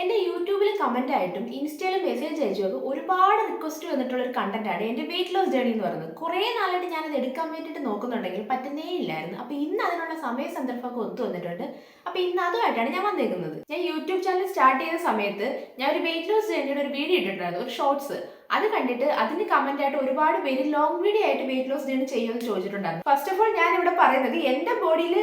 എന്റെ യൂട്യൂബിൽ കമന്റ് ആയിട്ടും ഇൻസ്റ്റയിൽ മെസ്സേജ് അയച്ചുമൊക്കെ ഒരുപാട് റിക്വസ്റ്റ് വന്നിട്ടുള്ള ഒരു കണ്ടന്റാണ് എന്റെ വെയിറ്റ് ലോസ് ജേണി എന്ന് പറയുന്നത്. കുറേ നാളായിട്ട് ഞാനത് എടുക്കാൻ വേണ്ടിയിട്ട് നോക്കുന്നുണ്ടെങ്കിൽ പറ്റുന്നേ ഇല്ലായിരുന്നു. അപ്പോൾ ഇന്ന് അതിനുള്ള സമയ സന്ദർഭമൊക്കെ ഒത്തു വന്നിട്ടുണ്ട്. അപ്പോൾ ഇന്ന് അതുമായിട്ടാണ് ഞാൻ വന്നേക്കുന്നത്. ഞാൻ യൂട്യൂബ് ചാനൽ സ്റ്റാർട്ട് ചെയ്ത സമയത്ത് ഞാൻ ഒരു വെയിറ്റ് ലോസ് ജേണിയുടെ ഒരു വീഡിയോ ഇട്ടിട്ടുണ്ടായിരുന്നു ഒരു ഷോർട്സ് അത് കണ്ടിട്ട് അതിന് കമന്റ് ആയിട്ട് ഒരുപാട് പേര് ലോങ് വീഡിയോ ആയിട്ട് വെയിറ്റ് ലോസ് ജേണി ചെയ്യുമെന്ന് ചോദിച്ചിട്ടുണ്ടായിരുന്നു. ഫസ്റ്റ് ഓഫ് ഓൾ ഞാൻ ഇവിടെ പറയുന്നത് എന്റെ ബോഡിയിൽ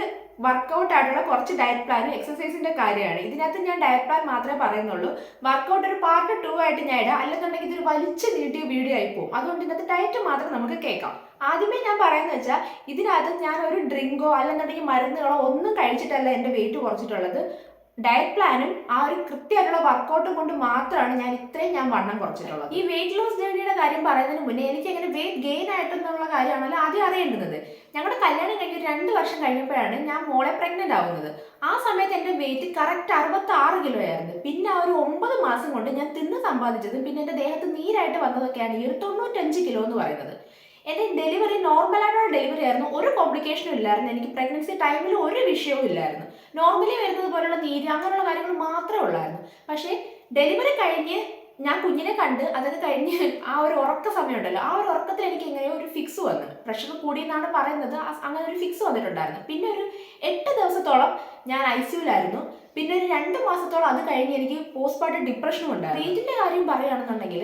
വർക്കൗട്ട് ആയിട്ടുള്ള കുറച്ച് ഡയറ്റ് പ്ലാനും എക്സസൈസിന്റെ കാര്യമാണ്. ഇതിനകത്ത് ഞാൻ ഡയറ്റ് പ്ലാൻ മാത്രമേ പറയുന്നുള്ളൂ. വർക്കൗട്ട് ഒരു പാർട്ട് ടു ആയിട്ട് ഞാൻ ഇടാം. അല്ലെന്നുണ്ടെങ്കിൽ ഇതൊരു വലിച്ചു നീട്ടിയ വീഡിയോ ആയി പോകും. അതുകൊണ്ട് ഇതിനകത്ത് ഡയറ്റ് മാത്രം നമുക്ക് കേൾക്കാം. ആദ്യമേ ഞാൻ പറയുന്നത് വെച്ചാൽ ഇതിനകത്ത് ഞാൻ ഒരു ഡ്രിങ്കോ അല്ലെന്നുണ്ടെങ്കിൽ മരുന്നുകളോ ഒന്നും കഴിച്ചിട്ടല്ല എന്റെ വെയിറ്റ് കുറച്ചിട്ടുള്ളത്. ഡയറ്റ് പ്ലാനും ആ ഒരു കൃത്യമായിട്ടുള്ള വർക്കൗട്ടും കൊണ്ട് മാത്രമാണ് ഞാൻ ഇത്രയും ഞാൻ വണ്ണം കുറച്ചിട്ടുള്ളത്. ഈ വെയിറ്റ് ലോസ് ജേണിയുടെ കാര്യം പറയുന്നതിന് മുന്നേ എനിക്ക് എങ്ങനെ വെയിറ്റ് ഗെയിൻ ആയിട്ടെന്നുള്ള കാര്യമാണല്ലോ ആദ്യം അറിയേണ്ടത്. ഞങ്ങളുടെ കല്യാണം കഴിഞ്ഞ് രണ്ട് വർഷം കഴിഞ്ഞപ്പോഴാണ് ഞാൻ മോളെ പ്രഗ്നന്റ് ആവുന്നത്. ആ സമയത്ത് എന്റെ വെയിറ്റ് കറക്റ്റ് അറുപത്തി ആറ് കിലോ ആയിരുന്നു. പിന്നെ ആ ഒരു ഒമ്പത് മാസം കൊണ്ട് ഞാൻ തിന്ന് സമ്പാദിച്ചതും പിന്നെ എന്റെ ദേഹത്ത് നീരായിട്ട് വന്നതൊക്കെയാണ് ഈ ഒരു തൊണ്ണൂറ്റഞ്ച് കിലോ എന്ന് പറയുന്നത്. എന്റെ ഡെലിവറി നോർമലായിട്ടുള്ള ഡെലിവറി ആയിരുന്നു. ഒരു കോംപ്ലിക്കേഷനും ഇല്ലായിരുന്നു. എനിക്ക് പ്രഗ്നൻസി ടൈമിൽ ഒരു വിഷയവും ഇല്ലായിരുന്നു. നോർമലി വരുന്നത് പോലുള്ള നീര് അങ്ങനെയുള്ള കാര്യങ്ങൾ മാത്രമേ ഉള്ളായിരുന്നു. പക്ഷേ ഡെലിവറി കഴിഞ്ഞ് ഞാൻ കുഞ്ഞിനെ കണ്ട് അതൊക്കെ കഴിഞ്ഞ് ആ ഒരു ഉറക്ക സമയമുണ്ടല്ലോ ആ ഒരു ഉറക്കത്തിൽ എനിക്ക് എങ്ങനെയോ ഒരു ഫിക്സ് വന്നു. പ്രഷർ കൂടിയെന്നാണ് പറയുന്നത്. അങ്ങനെ ഒരു ഫിക്സ് വന്നിട്ടുണ്ടായിരുന്നു. പിന്നെ ഒരു എട്ട് ദിവസത്തോളം ഞാൻ ഐ സിയുലായിരുന്നു പിന്നെ ഒരു രണ്ട് മാസത്തോളം അത് കഴിഞ്ഞ് എനിക്ക് പോസ്റ്റ്മോർട്ടം ഡിപ്രഷനും ഉണ്ടായിരുന്നു. വീട്ടിന്റെ കാര്യം പറയുകയാണെന്നുണ്ടെങ്കിൽ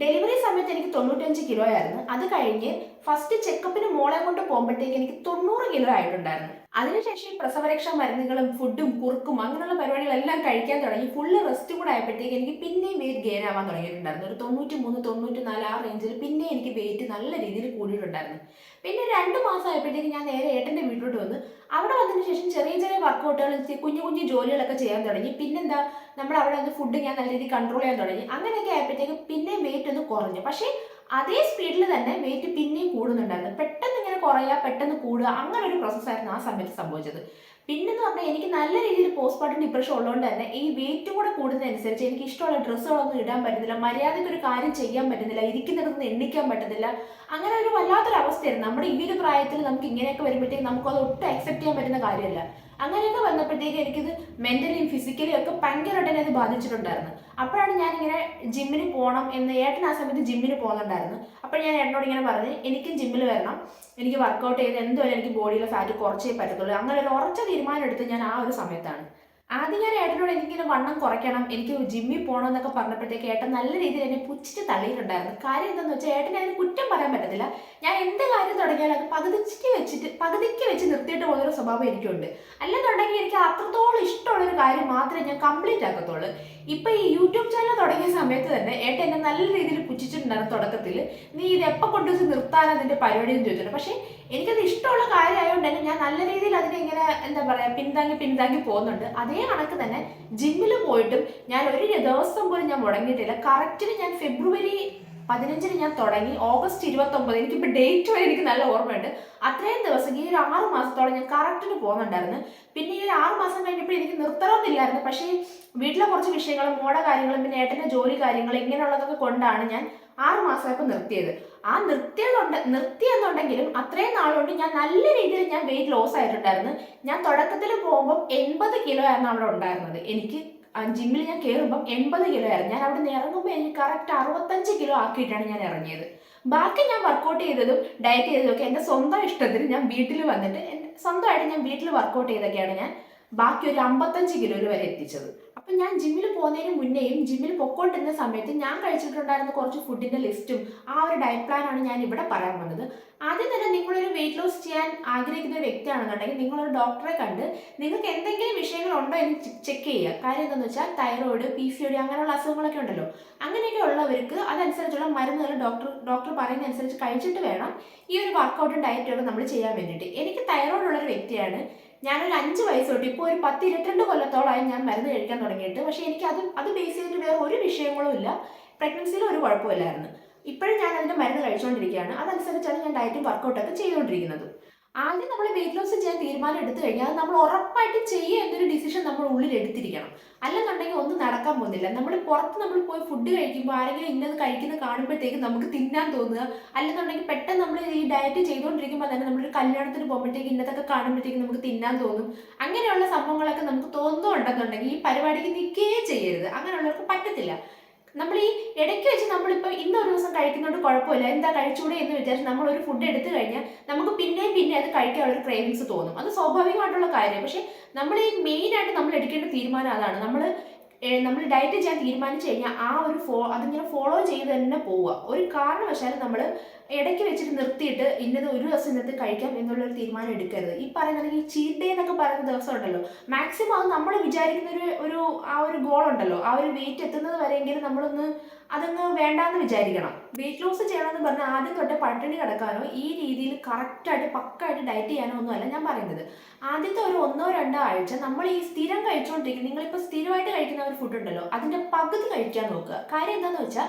ഡെലിവറി സമയത്ത് എനിക്ക് തൊണ്ണൂറ്റഞ്ച് കിലോ ആയിരുന്നു. അത് കഴിഞ്ഞ് ഫസ്റ്റ് ചെക്കപ്പിന് മോളെ കൊണ്ട് പോകുമ്പോഴത്തേക്ക് എനിക്ക് തൊണ്ണൂറ് കിലോ ആയിട്ടുണ്ടായിരുന്നു. അതിനുശേഷം പ്രസവരക്ഷാ മരുന്നുകളും ഫുഡും കുറുക്കും അങ്ങനെയുള്ള പരിപാടികളെല്ലാം കഴിക്കാൻ തുടങ്ങി. ഫുള്ള് റെസ്റ്റ് കൂടെ ആയപ്പോഴത്തേക്ക് എനിക്ക് പിന്നെയും വെയിറ്റ് ഗെയിൻ ആവാൻ തുടങ്ങിയിട്ടുണ്ടായിരുന്നു. ഒരു തൊണ്ണൂറ്റി മൂന്ന് തൊണ്ണൂറ്റി നാല് ആ റേഞ്ചിൽ പിന്നെ എനിക്ക് വെയിറ്റ് നല്ല രീതിയിൽ കൂടിയിട്ടുണ്ടായിരുന്നു. പിന്നെ രണ്ട് മാസം ആയപ്പോഴത്തേക്ക് ഞാൻ നേരെ ഏട്ടന്റെ വീട്ടിലോട്ട് വന്ന്. അവിടെ വന്നതിന് ശേഷം ചെറിയ ചെറിയ വർക്കൗട്ടുകൾ കുഞ്ഞു കുഞ്ഞു ജോലികളൊക്കെ ചെയ്യാൻ തുടങ്ങി. പിന്നെന്താ നമ്മൾ അവിടെ വന്ന് ഫുഡ് ഞാൻ നല്ല രീതിയിൽ കൺട്രോൾ ചെയ്യാൻ തുടങ്ങി. അങ്ങനെയൊക്കെ ആയപ്പോഴത്തേക്കും പിന്നെ വെയിറ്റ് ഒന്ന് കുറഞ്ഞു. പക്ഷേ അതേ സ്പീഡിൽ തന്നെ വെയിറ്റ് പിന്നെയും കൂടുന്നുണ്ടായിരുന്നു. പെട്ടെന്ന് ഇങ്ങനെ കുറയുക പെട്ടെന്ന് കൂടുക അങ്ങനെ ഒരു പ്രോസസ്സായിരുന്നു ആ സമയത്ത് സംഭവിച്ചത്. പിന്നെന്ന് പറഞ്ഞാൽ എനിക്ക് നല്ല രീതിയിൽ പോസ്റ്റ്മോർട്ടം ഡിപ്രഷൻ ഉള്ളതുകൊണ്ട് തന്നെ ഈ വെയിറ്റ് കൂടെ കൂടുന്നതനുസരിച്ച് എനിക്ക് ഇഷ്ടമുള്ള ഡ്രസ്സുകളൊന്നും ഇടാൻ പറ്റുന്നില്ല. മര്യാദയ്ക്ക് ഒരു കാര്യം ചെയ്യാൻ പറ്റുന്നില്ല. ഇരിക്കുന്നിടത്ത് എണ്ണിക്കാൻ പറ്റുന്നില്ല. അങ്ങനെ ഒരു വല്ലാത്തൊരു അവസ്ഥയായിരുന്നു നമ്മുടെ ഈ ഒരു പ്രായത്തിൽ നമുക്ക് ഇങ്ങനെയൊക്കെ വരുമ്പോഴത്തേക്കും നമുക്കത് ഒട്ടും അക്സെപ്റ്റ് ചെയ്യാൻ പറ്റുന്ന കാര്യമല്ല. അങ്ങനെയൊക്കെ വന്നപ്പോഴത്തേക്ക് എനിക്കിത് മെന്റലിയും ഫിസിക്കലിയും ഒക്കെ ഭയങ്കരമായിട്ട് എന്നെ അത് ബാധിച്ചിട്ടുണ്ടായിരുന്നു. അപ്പോഴാണ് ഞാൻ ഇങ്ങനെ ജിമ്മിന് പോകണം എന്ന് ഏട്ടൻ ആ സമയത്ത് ജിമ്മിന് പോകുന്നുണ്ടായിരുന്നു. അപ്പോൾ ഞാൻ ഏട്ടനോട് ഇങ്ങനെ പറഞ്ഞ് എനിക്കും ജിമ്മിൽ വരണം. എനിക്ക് വർക്കൗട്ട് ചെയ്ത് എന്തുവരെ എനിക്ക് ബോഡിയിലെ ഫാറ്റ് കുറച്ചേ പറ്റത്തുള്ളൂ. അങ്ങനെ ഒരു ഉറച്ച തീരുമാനം എടുത്ത് ഞാൻ ആ ഒരു സമയത്താണ് ആദ്യം ഞാൻ ഏട്ടനോട് എനിക്കിങ്ങനെ വണ്ണം കുറയ്ക്കണം എനിക്ക് ജിമ്മിൽ പോകണം എന്നൊക്കെ പറഞ്ഞപ്പോഴത്തേക്ക് ഏട്ടൻ നല്ല രീതിയിൽ എന്നെ പുച്ഛിച്ച് തള്ളിയിട്ടുണ്ടായിരുന്നു. കാര്യം എന്താണെന്ന് വെച്ചാൽ ഏട്ടനെ അതിന് കുറ്റം പറയാൻ പറ്റത്തില്ല. ഞാൻ എന്ത് കാര്യം തുടങ്ങിയാലും അത് വെച്ചിട്ട് പകുതിക്ക് വെച്ച് നിർത്തിയിട്ട് പോകുന്നൊരു സ്വഭാവം എനിക്കുണ്ട്. അല്ലെന്നുണ്ടെങ്കിൽ എനിക്ക് അത്രത്തോളം ഇഷ്ടമുള്ളൊരു കാര്യം മാത്രമേ ഞാൻ കംപ്ലീറ്റ് ആക്കത്തുള്ളൂ. ഇപ്പൊ ഈ യൂട്യൂബ് ചാനൽ തുടങ്ങിയ സമയത്ത് തന്നെ ഏട്ടൻ എന്നെ നല്ല രീതിയിൽ പുച്ഛിച്ചിട്ടുണ്ടായിരുന്നു തുടക്കത്തിൽ നീ ഇത് എപ്പോൾ കൊണ്ടുവച്ച് നിർത്താനാണ് അതിന്റെ പരിപാടി എന്ന് ചോദിച്ചിട്ടുണ്ട്. പക്ഷേ എനിക്കത് ഇഷ്ടമുള്ള കാര്യമായതുകൊണ്ട് തന്നെ ഞാൻ നല്ല രീതിയിൽ അതിനെ ഇങ്ങനെ എന്താ പറയാ പിന്താങ്ങി പിന്താങ്ങി പോകുന്നുണ്ട്. അതേ കണക്ക് തന്നെ ജിമ്മിൽ പോയിട്ടും ഞാൻ ഒരു ദിവസം പോലും ഞാൻ മുടങ്ങിയിട്ടില്ല. കറക്റ്റിന് ഞാൻ ഫെബ്രുവരി പതിനഞ്ചിന് ഞാൻ തുടങ്ങി. ഓഗസ്റ്റ് ഇരുപത്തൊമ്പത്. എനിക്കിപ്പോൾ ഡേറ്റ് വരെ എനിക്ക് നല്ല ഓർമ്മയുണ്ട്. അത്രയും ദിവസം ഈ ഒരു ആറ് മാസത്തോളം ഞാൻ കറക്റ്റിന് പോകുന്നുണ്ടായിരുന്നു. പിന്നെ ഈ ഒരു ആറ് മാസം കഴിഞ്ഞപ്പോൾ എനിക്ക് നിർത്തണമെന്നില്ലായിരുന്നു. പക്ഷേ വീട്ടിലെ കുറച്ച് വിഷയങ്ങളും മോടെ കാര്യങ്ങളും പിന്നെ ഏട്ടന്റെ ജോലി കാര്യങ്ങൾ ഇങ്ങനെയുള്ളതൊക്കെ കൊണ്ടാണ് ഞാൻ ആറ് മാസമായപ്പോൾ നിർത്തിയത്. ആ നിർത്തിയതുണ്ട് നിർത്തിയെന്നുണ്ടെങ്കിലും അത്രയും നാളുകൊണ്ട് ഞാൻ നല്ല രീതിയിൽ ഞാൻ വെയിറ്റ് ലോസ് ആയിട്ടുണ്ടായിരുന്നു. ഞാൻ തുടക്കത്തിൽ പോകുമ്പോൾ എൺപത് കിലോ ആയിരുന്നു അവിടെ ഉണ്ടായിരുന്നത്. എനിക്ക് ജിമ്മിൽ ഞാൻ കയറുമ്പോൾ എൺപത് കിലോ ആയിരുന്നു. ഞാൻ അവിടെ നിന്ന് ഇറങ്ങുമ്പോൾ എനിക്ക് കറക്റ്റ് അറുപത്തഞ്ച് കിലോ ആക്കിയിട്ടാണ് ഞാൻ ഇറങ്ങിയത്. ബാക്കി ഞാൻ വർക്കൗട്ട് ചെയ്തതും ഡയറ്റ് ചെയ്തതും ഒക്കെ എന്റെ സ്വന്തം ഇഷ്ടത്തിൽ ഞാൻ വീട്ടിൽ വന്നിട്ട് സ്വന്തമായിട്ട് ഞാൻ വീട്ടിൽ വർക്കൗട്ട് ചെയ്തൊക്കെയാണ് ഞാൻ ബാക്കി ഒരു അമ്പത്തഞ്ച് കിലോയിൽ വരെ എത്തിച്ചത്. അപ്പം ഞാൻ ജിമ്മിൽ പോകുന്നതിന് മുന്നേയും ജിമ്മിൽ പൊക്കോണ്ടിരുന്ന സമയത്ത് ഞാൻ കഴിച്ചിട്ടുണ്ടായിരുന്ന കുറച്ച് ഫുഡിന്റെ ലിസ്റ്റും ആ ഒരു ഡയറ്റ് പ്ലാനാണ് ഞാൻ ഇവിടെ പറയാൻ വന്നത്. ആദ്യം തന്നെ നിങ്ങളൊരു വെയിറ്റ് ലോസ് ചെയ്യാൻ ആഗ്രഹിക്കുന്ന ഒരു വ്യക്തിയാണെന്നുണ്ടെങ്കിൽ നിങ്ങളൊരു ഡോക്ടറെ കണ്ട് നിങ്ങൾക്ക് എന്തെങ്കിലും വിഷയങ്ങളുണ്ടോ എന്ന് ചെക്ക് ചെയ്യുക. കാര്യം എന്താണെന്ന് വെച്ചാൽ thyroid P C O D അങ്ങനെയുള്ള അസുഖങ്ങളൊക്കെ ഉണ്ടല്ലോ. അങ്ങനെയൊക്കെ ഉള്ളവർക്ക് അതനുസരിച്ചുള്ള മരുന്നുകൾ ഡോക്ടർ ഡോക്ടർ പറയുന്ന അനുസരിച്ച് കഴിച്ചിട്ട് വേണം ഈ ഒരു വർക്കൗട്ടും ഡയറ്റും ഒക്കെ നമ്മൾ ചെയ്യാൻ വേണ്ടിയിട്ട്. എനിക്ക് തൈറോയിഡ് ഉള്ള ഒരു വ്യക്തിയാണ്. ഞാനൊരു അഞ്ച് വയസ്സ് തൊട്ട് ഇപ്പോൾ ഒരു പത്ത് ഇരുപത്തിരണ്ട് കൊല്ലത്തോളമായി ഞാൻ മരുന്ന് കഴിക്കാൻ തുടങ്ങിയിട്ട്. പക്ഷേ എനിക്ക് അത് അത് ബേസ് ചെയ്തിട്ട് വേറെ ഒരു വിഷയങ്ങളും ഇല്ല. പ്രഗ്നൻസിയിൽ ഒരു കുഴപ്പമില്ലായിരുന്നു. ഇപ്പോഴും ഞാൻ അതിന്റെ മരുന്ന് കഴിച്ചുകൊണ്ടിരിക്കുകയാണ് അതനുസരിച്ചാണ് ഞാൻ ഡയറ്റും വർക്കൗട്ടൊക്കെ ചെയ്തുകൊണ്ടിരിക്കുന്നത്. ആദ്യം നമ്മൾ വെയിറ്റ് ലോസ് ചെയ്യാൻ തീരുമാനം എടുത്തു കഴിഞ്ഞാൽ നമ്മൾ ഉറപ്പായിട്ട് ചെയ്യുക എന്നൊരു ഡിസിഷൻ നമ്മൾ ഉള്ളിൽ എടുത്തിരിക്കണം. അല്ലെന്നുണ്ടെങ്കിൽ ഒന്നും നടക്കാൻ പോകുന്നില്ല. നമ്മൾ പുറത്ത് നമ്മൾ പോയി ഫുഡ് കഴിക്കുമ്പോൾ ആരെങ്കിലും ഇന്നത് കഴിക്കുന്നത് കാണുമ്പോഴത്തേക്കും നമുക്ക് തിന്നാൻ തോന്നുക. അല്ലെന്നുണ്ടെങ്കിൽ പെട്ടെന്ന് നമ്മൾ ഈ ഡയറ്റ് ചെയ്തുകൊണ്ടിരിക്കുമ്പോൾ തന്നെ നമ്മളൊരു കല്യാണത്തിന് പോകുമ്പോഴത്തേക്ക് ഇന്നതൊക്കെ കാണുമ്പോഴത്തേക്കും നമുക്ക് തിന്നാൻ തോന്നും. അങ്ങനെയുള്ള സംഭവങ്ങളൊക്കെ നമുക്ക് തോന്നുന്നുണ്ടെന്നുണ്ടെങ്കിൽ ഈ പരിപാടിക്ക് നിൽക്കുകയേ ചെയ്യരുത്. അങ്ങനെയുള്ളവർക്ക് പറ്റത്തില്ല. നമ്മൾ ഈ ഇടയ്ക്ക് വെച്ച് നമ്മളിപ്പോൾ ഇന്ന് ഇന്നൊരു ദിവസം കഴിക്കുന്നതുകൊണ്ട് കുഴപ്പമില്ല. എന്താ കഴിച്ചുകൂടെ എന്ന് വിചാരിച്ച് നമ്മൾ ഒരു ഫുഡ് എടുത്തു കഴിഞ്ഞാൽ നമുക്ക് പിന്നെയും പിന്നെ അത് കഴിക്കാനുള്ള ഒരു ക്രേവിങ്സ് തോന്നും. അത് സ്വാഭാവികമായിട്ടുള്ള കാര്യമാണ്. പക്ഷേ നമ്മൾ ഈ മെയിനായിട്ട് നമ്മൾ എടുക്കേണ്ട തീരുമാനം അതാണ്. നമ്മൾ നമ്മൾ ഡയറ്റ് ചെയ്യാൻ തീരുമാനിച്ചു കഴിഞ്ഞാൽ ആ ഒരു ഫോ അതിങ്ങനെ ഫോളോ ചെയ്ത് തന്നെ പോവുക. ഒരു കാരണവശാലും നമ്മൾ ഇടയ്ക്ക് വെച്ചിട്ട് നിർത്തിയിട്ട് ഇന്നത് ഒരു ദിവസം ഇന്നത്തെ കഴിക്കാം എന്നുള്ളൊരു തീരുമാനം എടുക്കരുത്. ഈ പറയുന്ന അല്ലെങ്കിൽ ചീറ്റ് ഡേ എന്നൊക്കെ പറയുന്ന ദിവസം ഉണ്ടല്ലോ. മാക്സിമം അത് നമ്മൾ വിചാരിക്കുന്ന ഒരു ഒരു ആ ഒരു ഗോൾ ഉണ്ടല്ലോ. ആ ഒരു വെയിറ്റ് എത്തുന്നത് വരെയെങ്കിലും നമ്മളൊന്ന് അതങ്ങ് വേണ്ടാന്ന് വിചാരിക്കണം. വെയിറ്റ് ലോസ് ചെയ്യണമെന്ന് പറഞ്ഞാൽ ആദ്യം തൊട്ട് പട്ടിണി കിടക്കാനോ ഈ രീതിയിൽ കറക്റ്റായിട്ട് പക്കായിട്ട് ഡയറ്റ് ചെയ്യാനോ ഒന്നുമല്ല ഞാൻ പറയുന്നത്. ആദ്യത്തെ ഒരു ഒന്നോ രണ്ടോ ആഴ്ച നമ്മൾ ഈ സ്ഥിരം കഴിച്ചുകൊണ്ടിരിക്കുന്ന നിങ്ങളിപ്പോൾ സ്ഥിരമായിട്ട് കഴിക്കുന്ന ഒരു ഫുഡ് ഉണ്ടല്ലോ. അതിന്റെ പകുതി കഴിക്കാൻ നോക്കുക. കാര്യം എന്താണെന്ന് വെച്ചാൽ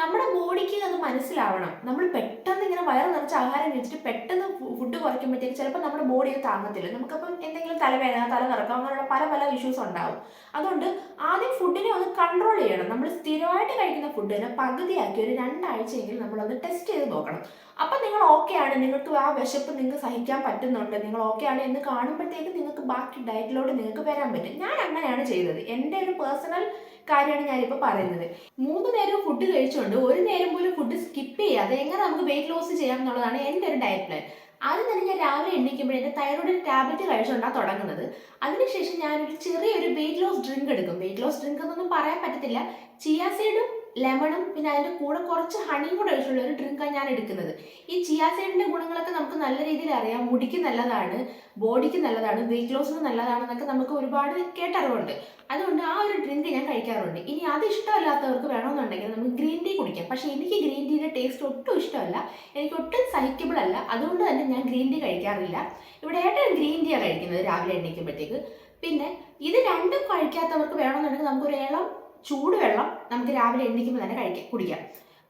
നമ്മുടെ ബോഡിക്ക് അത് മനസ്സിലാവണം. നമ്മൾ പെട്ടെന്ന് ഇങ്ങനെ വയറ് നിറച്ച് ആഹാരം കഴിച്ചിട്ട് പെട്ടെന്ന് ഫുഡ് കുറയ്ക്കുമ്പോഴത്തേക്ക് ചിലപ്പോൾ നമ്മുടെ ബോഡി അത് താങ്ങത്തില്ല. നമുക്കപ്പം എന്തെങ്കിലും തലവേദന തല തലകറക്കം അങ്ങനെയുള്ള പല പല ഇഷ്യൂസ് ഉണ്ടാവും. അതുകൊണ്ട് ആദ്യം ഫുഡിനെ ഒന്ന് കൺട്രോൾ ചെയ്യണം. നമ്മൾ സ്ഥിരമായിട്ട് കഴിക്കുന്ന ഫുഡിനെ പകുതിയാക്കി ഒരു രണ്ടാഴ്ചയെങ്കിലും നമ്മളത് ടെസ്റ്റ് ചെയ്ത് നോക്കണം. അപ്പം നിങ്ങൾ ഓക്കെ ആണ്. നിങ്ങൾക്ക് ആ വിശപ്പ് നിങ്ങൾക്ക് സഹിക്കാൻ പറ്റുന്നുണ്ട്. നിങ്ങൾ ഓക്കെ ആണ് എന്ന് കാണുമ്പോഴത്തേക്ക് നിങ്ങൾക്ക് ബാക്കി ഡയറ്റിലോട്ട് നിങ്ങൾക്ക് വരാൻ പറ്റും. ഞാൻ അങ്ങനെയാണ് ചെയ്തത്. എന്റെ ഒരു പേഴ്സണൽ കാര്യമാണ് ഞാനിപ്പോൾ പറയുന്നത്. മൂന്ന് നേരം ഫുഡ് കഴിച്ചുകൊണ്ട് ഒരു നേരം പോലും ഫുഡ് സ്കിപ്പ് ചെയ്യാതെ എങ്ങനെ നമുക്ക് വെയിറ്റ് ലോസ് ചെയ്യാം എന്നുള്ളതാണ് എന്റെ ഒരു ഡയറ്റ് പ്ലാൻ ആദ്യം തന്നെ ഞാൻ രാവിലെ എണ്ണിക്കുമ്പോൾ എന്റെ തൈറോയിഡിന് ടാബ്ലറ്റ് കഴിച്ചുകൊണ്ടാണ് തുടങ്ങുന്നത്. അതിനുശേഷം ഞാനൊരു ചെറിയൊരു വെയിറ്റ് ലോസ് ഡ്രിങ്ക് എടുക്കും. വെയിറ്റ് ലോസ് ഡ്രിങ്ക് എന്നൊന്നും പറയാൻ പറ്റത്തില്ല. ചിയാ സീഡും ലെമണും പിന്നെ അതിന്റെ കൂടെ കുറച്ച് ഹണിയും കൂടെ ഒഴിച്ചുള്ള ഒരു ഡ്രിങ്കാണ് ഞാൻ എടുക്കുന്നത്. ഈ ചിയാ സീഡിന്റെ ഗുണങ്ങളൊക്കെ നമുക്ക് നല്ല രീതിയിൽ അറിയാം. മുടിക്ക് നല്ലതാണ് ബോഡിക്ക് നല്ലതാണ് വെയിറ്റ് ലോസിന് നല്ലതാണെന്നൊക്കെ നമുക്ക് ഒരുപാട് കേട്ടറിവുണ്ട്. അതുകൊണ്ട് ആ ഒരു ഡ്രിങ്ക് ഞാൻ കഴിക്കാറുണ്ട്. ഇനി അത് ഇഷ്ടമല്ലാത്തവർക്ക് വേണമെന്നുണ്ടെങ്കിൽ നമുക്ക് ഗ്രീൻ ടീ കുടിക്കാം. പക്ഷേ എനിക്ക് ഗ്രീൻ ടീയുടെ ടേസ്റ്റ് ഒട്ടും ഇഷ്ടമല്ല. എനിക്ക് ഒട്ടും സഹിക്കബിൾ അല്ല. അതുകൊണ്ട് തന്നെ ഞാൻ ഗ്രീൻ ടീ കഴിക്കാറില്ല. ഇവിടെ ഏട്ടൻ ഗ്രീൻ ടീയാണ് കഴിക്കുന്നത് രാവിലെ എണീക്കുമ്പോഴത്തേക്ക്. പിന്നെ ഇത് രണ്ടും കഴിക്കാത്തവർക്ക് വേണമെന്നുണ്ടെങ്കിൽ നമുക്കൊരു ഇളം ചൂടുവെള്ളം നമുക്ക് രാവിലെ എണ്ണിക്കുമ്പോൾ തന്നെ കഴിക്കാം കുടിക്കാം.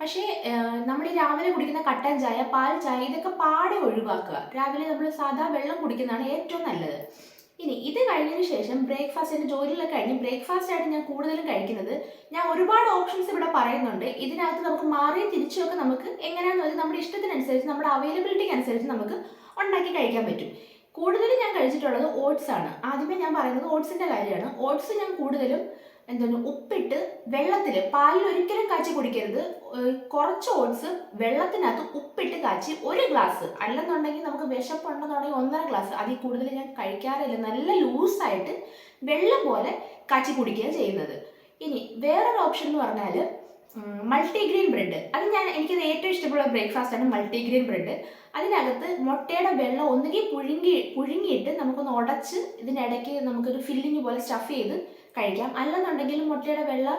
പക്ഷേ നമ്മൾ ഈ രാവിലെ കുടിക്കുന്ന കട്ടൻ ചായ പാൽ ചായ ഇതൊക്കെ പാടെ ഒഴിവാക്കുക. രാവിലെ നമ്മൾ സാധാ വെള്ളം കുടിക്കുന്നതാണ് ഏറ്റവും നല്ലത്. ഇനി ഇത് കഴിഞ്ഞതിന് ശേഷം ബ്രേക്ക്ഫാസ്റ്റ് എന്റെ ജോലിയിലൊക്കെ കഴിഞ്ഞ് ബ്രേക്ക്ഫാസ്റ്റ് ആയിട്ട് ഞാൻ കൂടുതലും കഴിക്കുന്നത് ഞാൻ ഒരുപാട് ഓപ്ഷൻസ് ഇവിടെ പറയുന്നുണ്ട്. ഇതിനകത്ത് നമുക്ക് മാറി തിരിച്ചൊക്കെ നമുക്ക് എങ്ങനെയാണെന്ന് വെച്ചാൽ നമ്മുടെ ഇഷ്ടത്തിനനുസരിച്ച് നമ്മുടെ അവൈലബിലിറ്റിക്ക് അനുസരിച്ച് നമുക്ക് ഉണ്ടാക്കി കഴിക്കാൻ പറ്റും. കൂടുതലും ഞാൻ കഴിച്ചിട്ടുള്ളത് ഓട്സ് ആണ്. ആദ്യമേ ഞാൻ പറയുന്നത് ഓട്സിന്റെ കാര്യമാണ്. ഓട്സ് ഞാൻ കൂടുതലും എന്താണ് ഉപ്പിട്ട് വെള്ളത്തിൽ പാലിൽ ഒരിക്കലും കാച്ചി കുടിക്കരുത്. കുറച്ച് ഓട്സ് വെള്ളത്തിനകത്ത് ഉപ്പിട്ട് കാച്ചി ഒരു ഗ്ലാസ് അല്ലെന്നുണ്ടെങ്കിൽ നമുക്ക് വിശപ്പുണ്ടെന്നുണ്ടെങ്കിൽ ഒന്നര ഗ്ലാസ് അതിൽ കൂടുതൽ ഞാൻ കഴിക്കാറില്ല. നല്ല ലൂസായിട്ട് വെള്ളം പോലെ കാച്ചി കുടിക്കുകയാണ് ചെയ്യുന്നത്. ഇനി വേറൊരു ഓപ്ഷൻ എന്ന് പറഞ്ഞാൽ മൾട്ടിഗ്രെയിൻ ബ്രെഡ് അത് ഞാൻ എനിക്ക് ഏറ്റവും ഇഷ്ടമുള്ള ബ്രേക്ക്ഫാസ്റ്റ് ആണ് മൾട്ടിഗ്രെയിൻ ബ്രെഡ് അതിനകത്ത് മുട്ടയുടെ വെള്ളം ഒന്നുകിൽ പുഴുങ്ങി പുഴുങ്ങിയിട്ട് നമുക്കൊന്ന് ഉടച്ച് ഇതിനിടയ്ക്ക് നമുക്കൊരു ഫില്ലിങ് പോലെ സ്റ്റഫ് ചെയ്ത് കഴിക്കാം. അല്ലെന്നുണ്ടെങ്കിലും മുട്ടയുടെ വെള്ള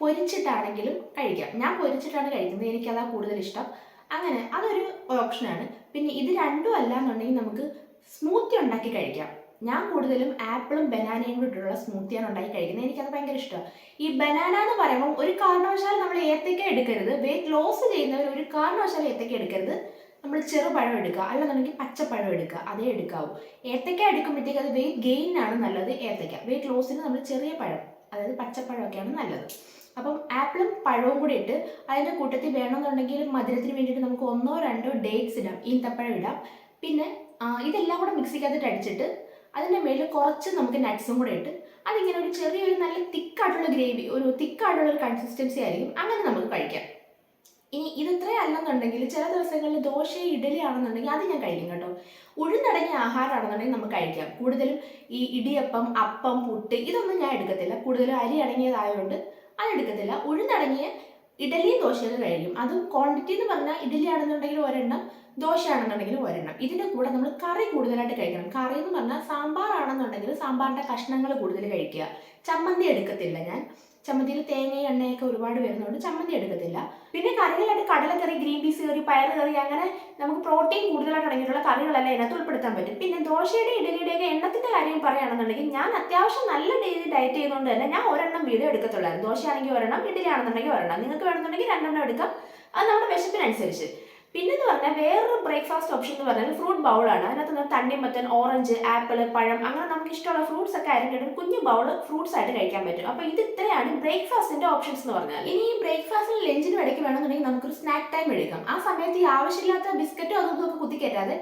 പൊരിച്ചിട്ടാണെങ്കിലും കഴിക്കാം. ഞാൻ പൊരിച്ചിട്ടാണ് കഴിക്കുന്നത്. എനിക്കതാ കൂടുതൽ ഇഷ്ടം. അങ്ങനെ അതൊരു ഓപ്ഷനാണ് പിന്നെ ഇത് രണ്ടും അല്ല എന്നുണ്ടെങ്കിൽ നമുക്ക് സ്മൂത്തി ഉണ്ടാക്കി കഴിക്കാം. ഞാൻ കൂടുതലും ആപ്പിളും ബനാനയും കൂടിയുള്ള സ്മൂത്തിയാണ് ഉണ്ടാക്കി കഴിക്കുന്നത്. എനിക്കത് ഭയങ്കര ഇഷ്ടമാണ് ഈ ബനാന എന്ന് പറയുമ്പോൾ ഒരു കാരണവശാലും നമ്മൾ ഏത്തക്ക എടുക്കരുത്. വെയിറ്റ് ലോസ് ചെയ്യുന്നവർ ഒരു കാരണവശാലും ഏത്തക്ക എടുക്കരുത്. നമ്മൾ ചെറുപഴം എടുക്കുക. അല്ലെന്നുണ്ടെങ്കിൽ പച്ചപ്പഴം എടുക്കുക. അതേ എടുക്കാവൂ. ഏത്തക്ക എടുക്കുമ്പോഴത്തേക്ക് അത് വെയിറ്റ് ഗെയിനാണ് നല്ലത് ഏത്തക്ക വെയിറ്റ് ലോസിന് നമ്മൾ ചെറിയ പഴം അതായത് പച്ചപ്പഴമൊക്കെയാണ് നല്ലത്. അപ്പം ആപ്പിളും പഴവും കൂടി ഇട്ട് അതിന്റെ കൂട്ടത്തിൽ വേണമെന്നുണ്ടെങ്കിൽ മധുരത്തിന് വേണ്ടിയിട്ട് നമുക്ക് ഒന്നോ രണ്ടോ ഡേറ്റ്സ് ഇടാം. ഈന്തപ്പഴം ഇടാം. പിന്നെ ഇതെല്ലാം കൂടെ മിക്സിക്കകത്തിട്ട് അടിച്ചിട്ട് അതിന്റെ മേലിൽ കുറച്ച് നമുക്ക് നട്ട്സും കൂടെ ഇട്ട് അതിങ്ങനെ ഒരു ചെറിയൊരു നല്ല തിക്കായിട്ടുള്ള ഗ്രേവി ഒരു തിക്കായിട്ടുള്ള ഒരു കൺസിസ്റ്റൻസി ആയിരിക്കും. അങ്ങനെ നമുക്ക് കഴിക്കാം. ഇനി ഇത് ഇത്രയും അല്ലെന്നുണ്ടെങ്കിൽ ചില ദിവസങ്ങളിൽ ദോശ ഇഡലി ആണെന്നുണ്ടെങ്കിൽ അത് ഞാൻ കഴിക്കും കേട്ടോ. ഉഴുന്നടങ്ങിയ ആഹാരമാണെന്നുണ്ടെങ്കിൽ നമുക്ക് കഴിക്കാം. കൂടുതലും ഈ ഇടിയപ്പം അപ്പം പുട്ട് ഇതൊന്നും ഞാൻ എടുക്കത്തില്ല. കൂടുതലും അരി അടങ്ങിയതായതുകൊണ്ട് അത് എടുക്കത്തില്ല. ഉഴുന്നടങ്ങിയ ഇഡലിയും ദോശയൊക്കെ കഴിക്കും. അതും ക്വാണ്ടിറ്റി എന്ന് പറഞ്ഞാൽ ഇഡലി ആണെന്നുണ്ടെങ്കിൽ ഒരെണ്ണം ദോശയാണെന്നുണ്ടെങ്കിൽ ഒരെണ്ണം. ഇതിന്റെ കൂടെ നമ്മൾ കറി കൂടുതലായിട്ട് കഴിക്കണം. കറി എന്ന് പറഞ്ഞാൽ സാമ്പാർ ആണെന്നുണ്ടെങ്കിൽ സാമ്പാറിന്റെ കഷ്ണങ്ങൾ കൂടുതൽ കഴിക്കുക. ചമ്മന്തി എടുക്കത്തില്ല ഞാൻ. ചമ്മന്തിയിൽ തേങ്ങയും എണ്ണയൊക്കെ ഒരുപാട് വരുന്നതുകൊണ്ട് ചമ്മന്തി എടുക്കത്തില്ല. പിന്നെ കറികളായിട്ട് കടലക്കറി ഗ്രീൻ പീസ് കറി പയർ കറി അങ്ങനെ നമുക്ക് പ്രോട്ടീൻ കൂടുതലായിട്ട് അടങ്ങിയിട്ടുള്ള കറികളെല്ലാം ഇതിനകത്ത് ഉൾപ്പെടുത്താൻ പറ്റും. പിന്നെ ദോശയുടെ ഇഡലിയുടെയൊക്കെ എണ്ണത്തിന്റെ കാര്യം പറയുകയാണെന്നുണ്ടെങ്കിൽ ഞാൻ അത്യാവശ്യം നല്ല രീതിയിൽ ഡയറ്റ് ചെയ്തുകൊണ്ട് തന്നെ ഞാൻ ഒരെണ്ണം വീതം എടുക്കത്തുള്ളായിരുന്നു. ദോശയാണെങ്കിൽ ഒരെണ്ണം ഇഡലി ആണെന്നുണ്ടെങ്കിൽ ഒരെണ്ണം. നിങ്ങൾക്ക് വേണമെന്നുണ്ടെങ്കിൽ രണ്ടെണ്ണം എടുക്കാം. അത് നമ്മുടെ വിശപ്പിനനുസരിച്ച്. പിന്നെന്ന് പറഞ്ഞാൽ വേറൊരു ബ്രേക്ക്ഫാസ്റ്റ് ഓപ്ഷൻ എന്ന് പറഞ്ഞാൽ ഫ്രൂട്ട് ബൗളാണ് അതിനകത്ത് നിന്ന് തണ്ണിമത്തൻ ഓറഞ്ച് ആപ്പിൾ പഴം അങ്ങനെ നമുക്ക് ഇഷ്ടമുള്ള ഫ്രൂട്ട്സ് ഒക്കെ അരിഞ്ഞിട്ട് കുഞ്ഞു ബൗൾ ഫ്രൂട്ട്സ് ആയിട്ട് കഴിക്കാൻ പറ്റും. അപ്പോൾ ഇത് ഇത്രയാണ് ബ്രേക്ക്ഫാസ്റ്റിന്റെ ഓപ്ഷൻസ് എന്ന് പറഞ്ഞാൽ. ഇനി ഈ ബ്രേക്ക്ഫാസ്റ്റിന് ലഞ്ചിനും ഇടയ്ക്ക് വേണമെന്നുണ്ടെങ്കിൽ നമുക്കൊരു സ്നാക്ക് ടൈം എടുക്കാം. ആ സമയത്ത് ഈ ആവശ്യമില്ലാത്ത ബിസ്ക്കറ്റോ അതൊന്നും നമുക്ക് കുത്തിക്കയറ്റാതെ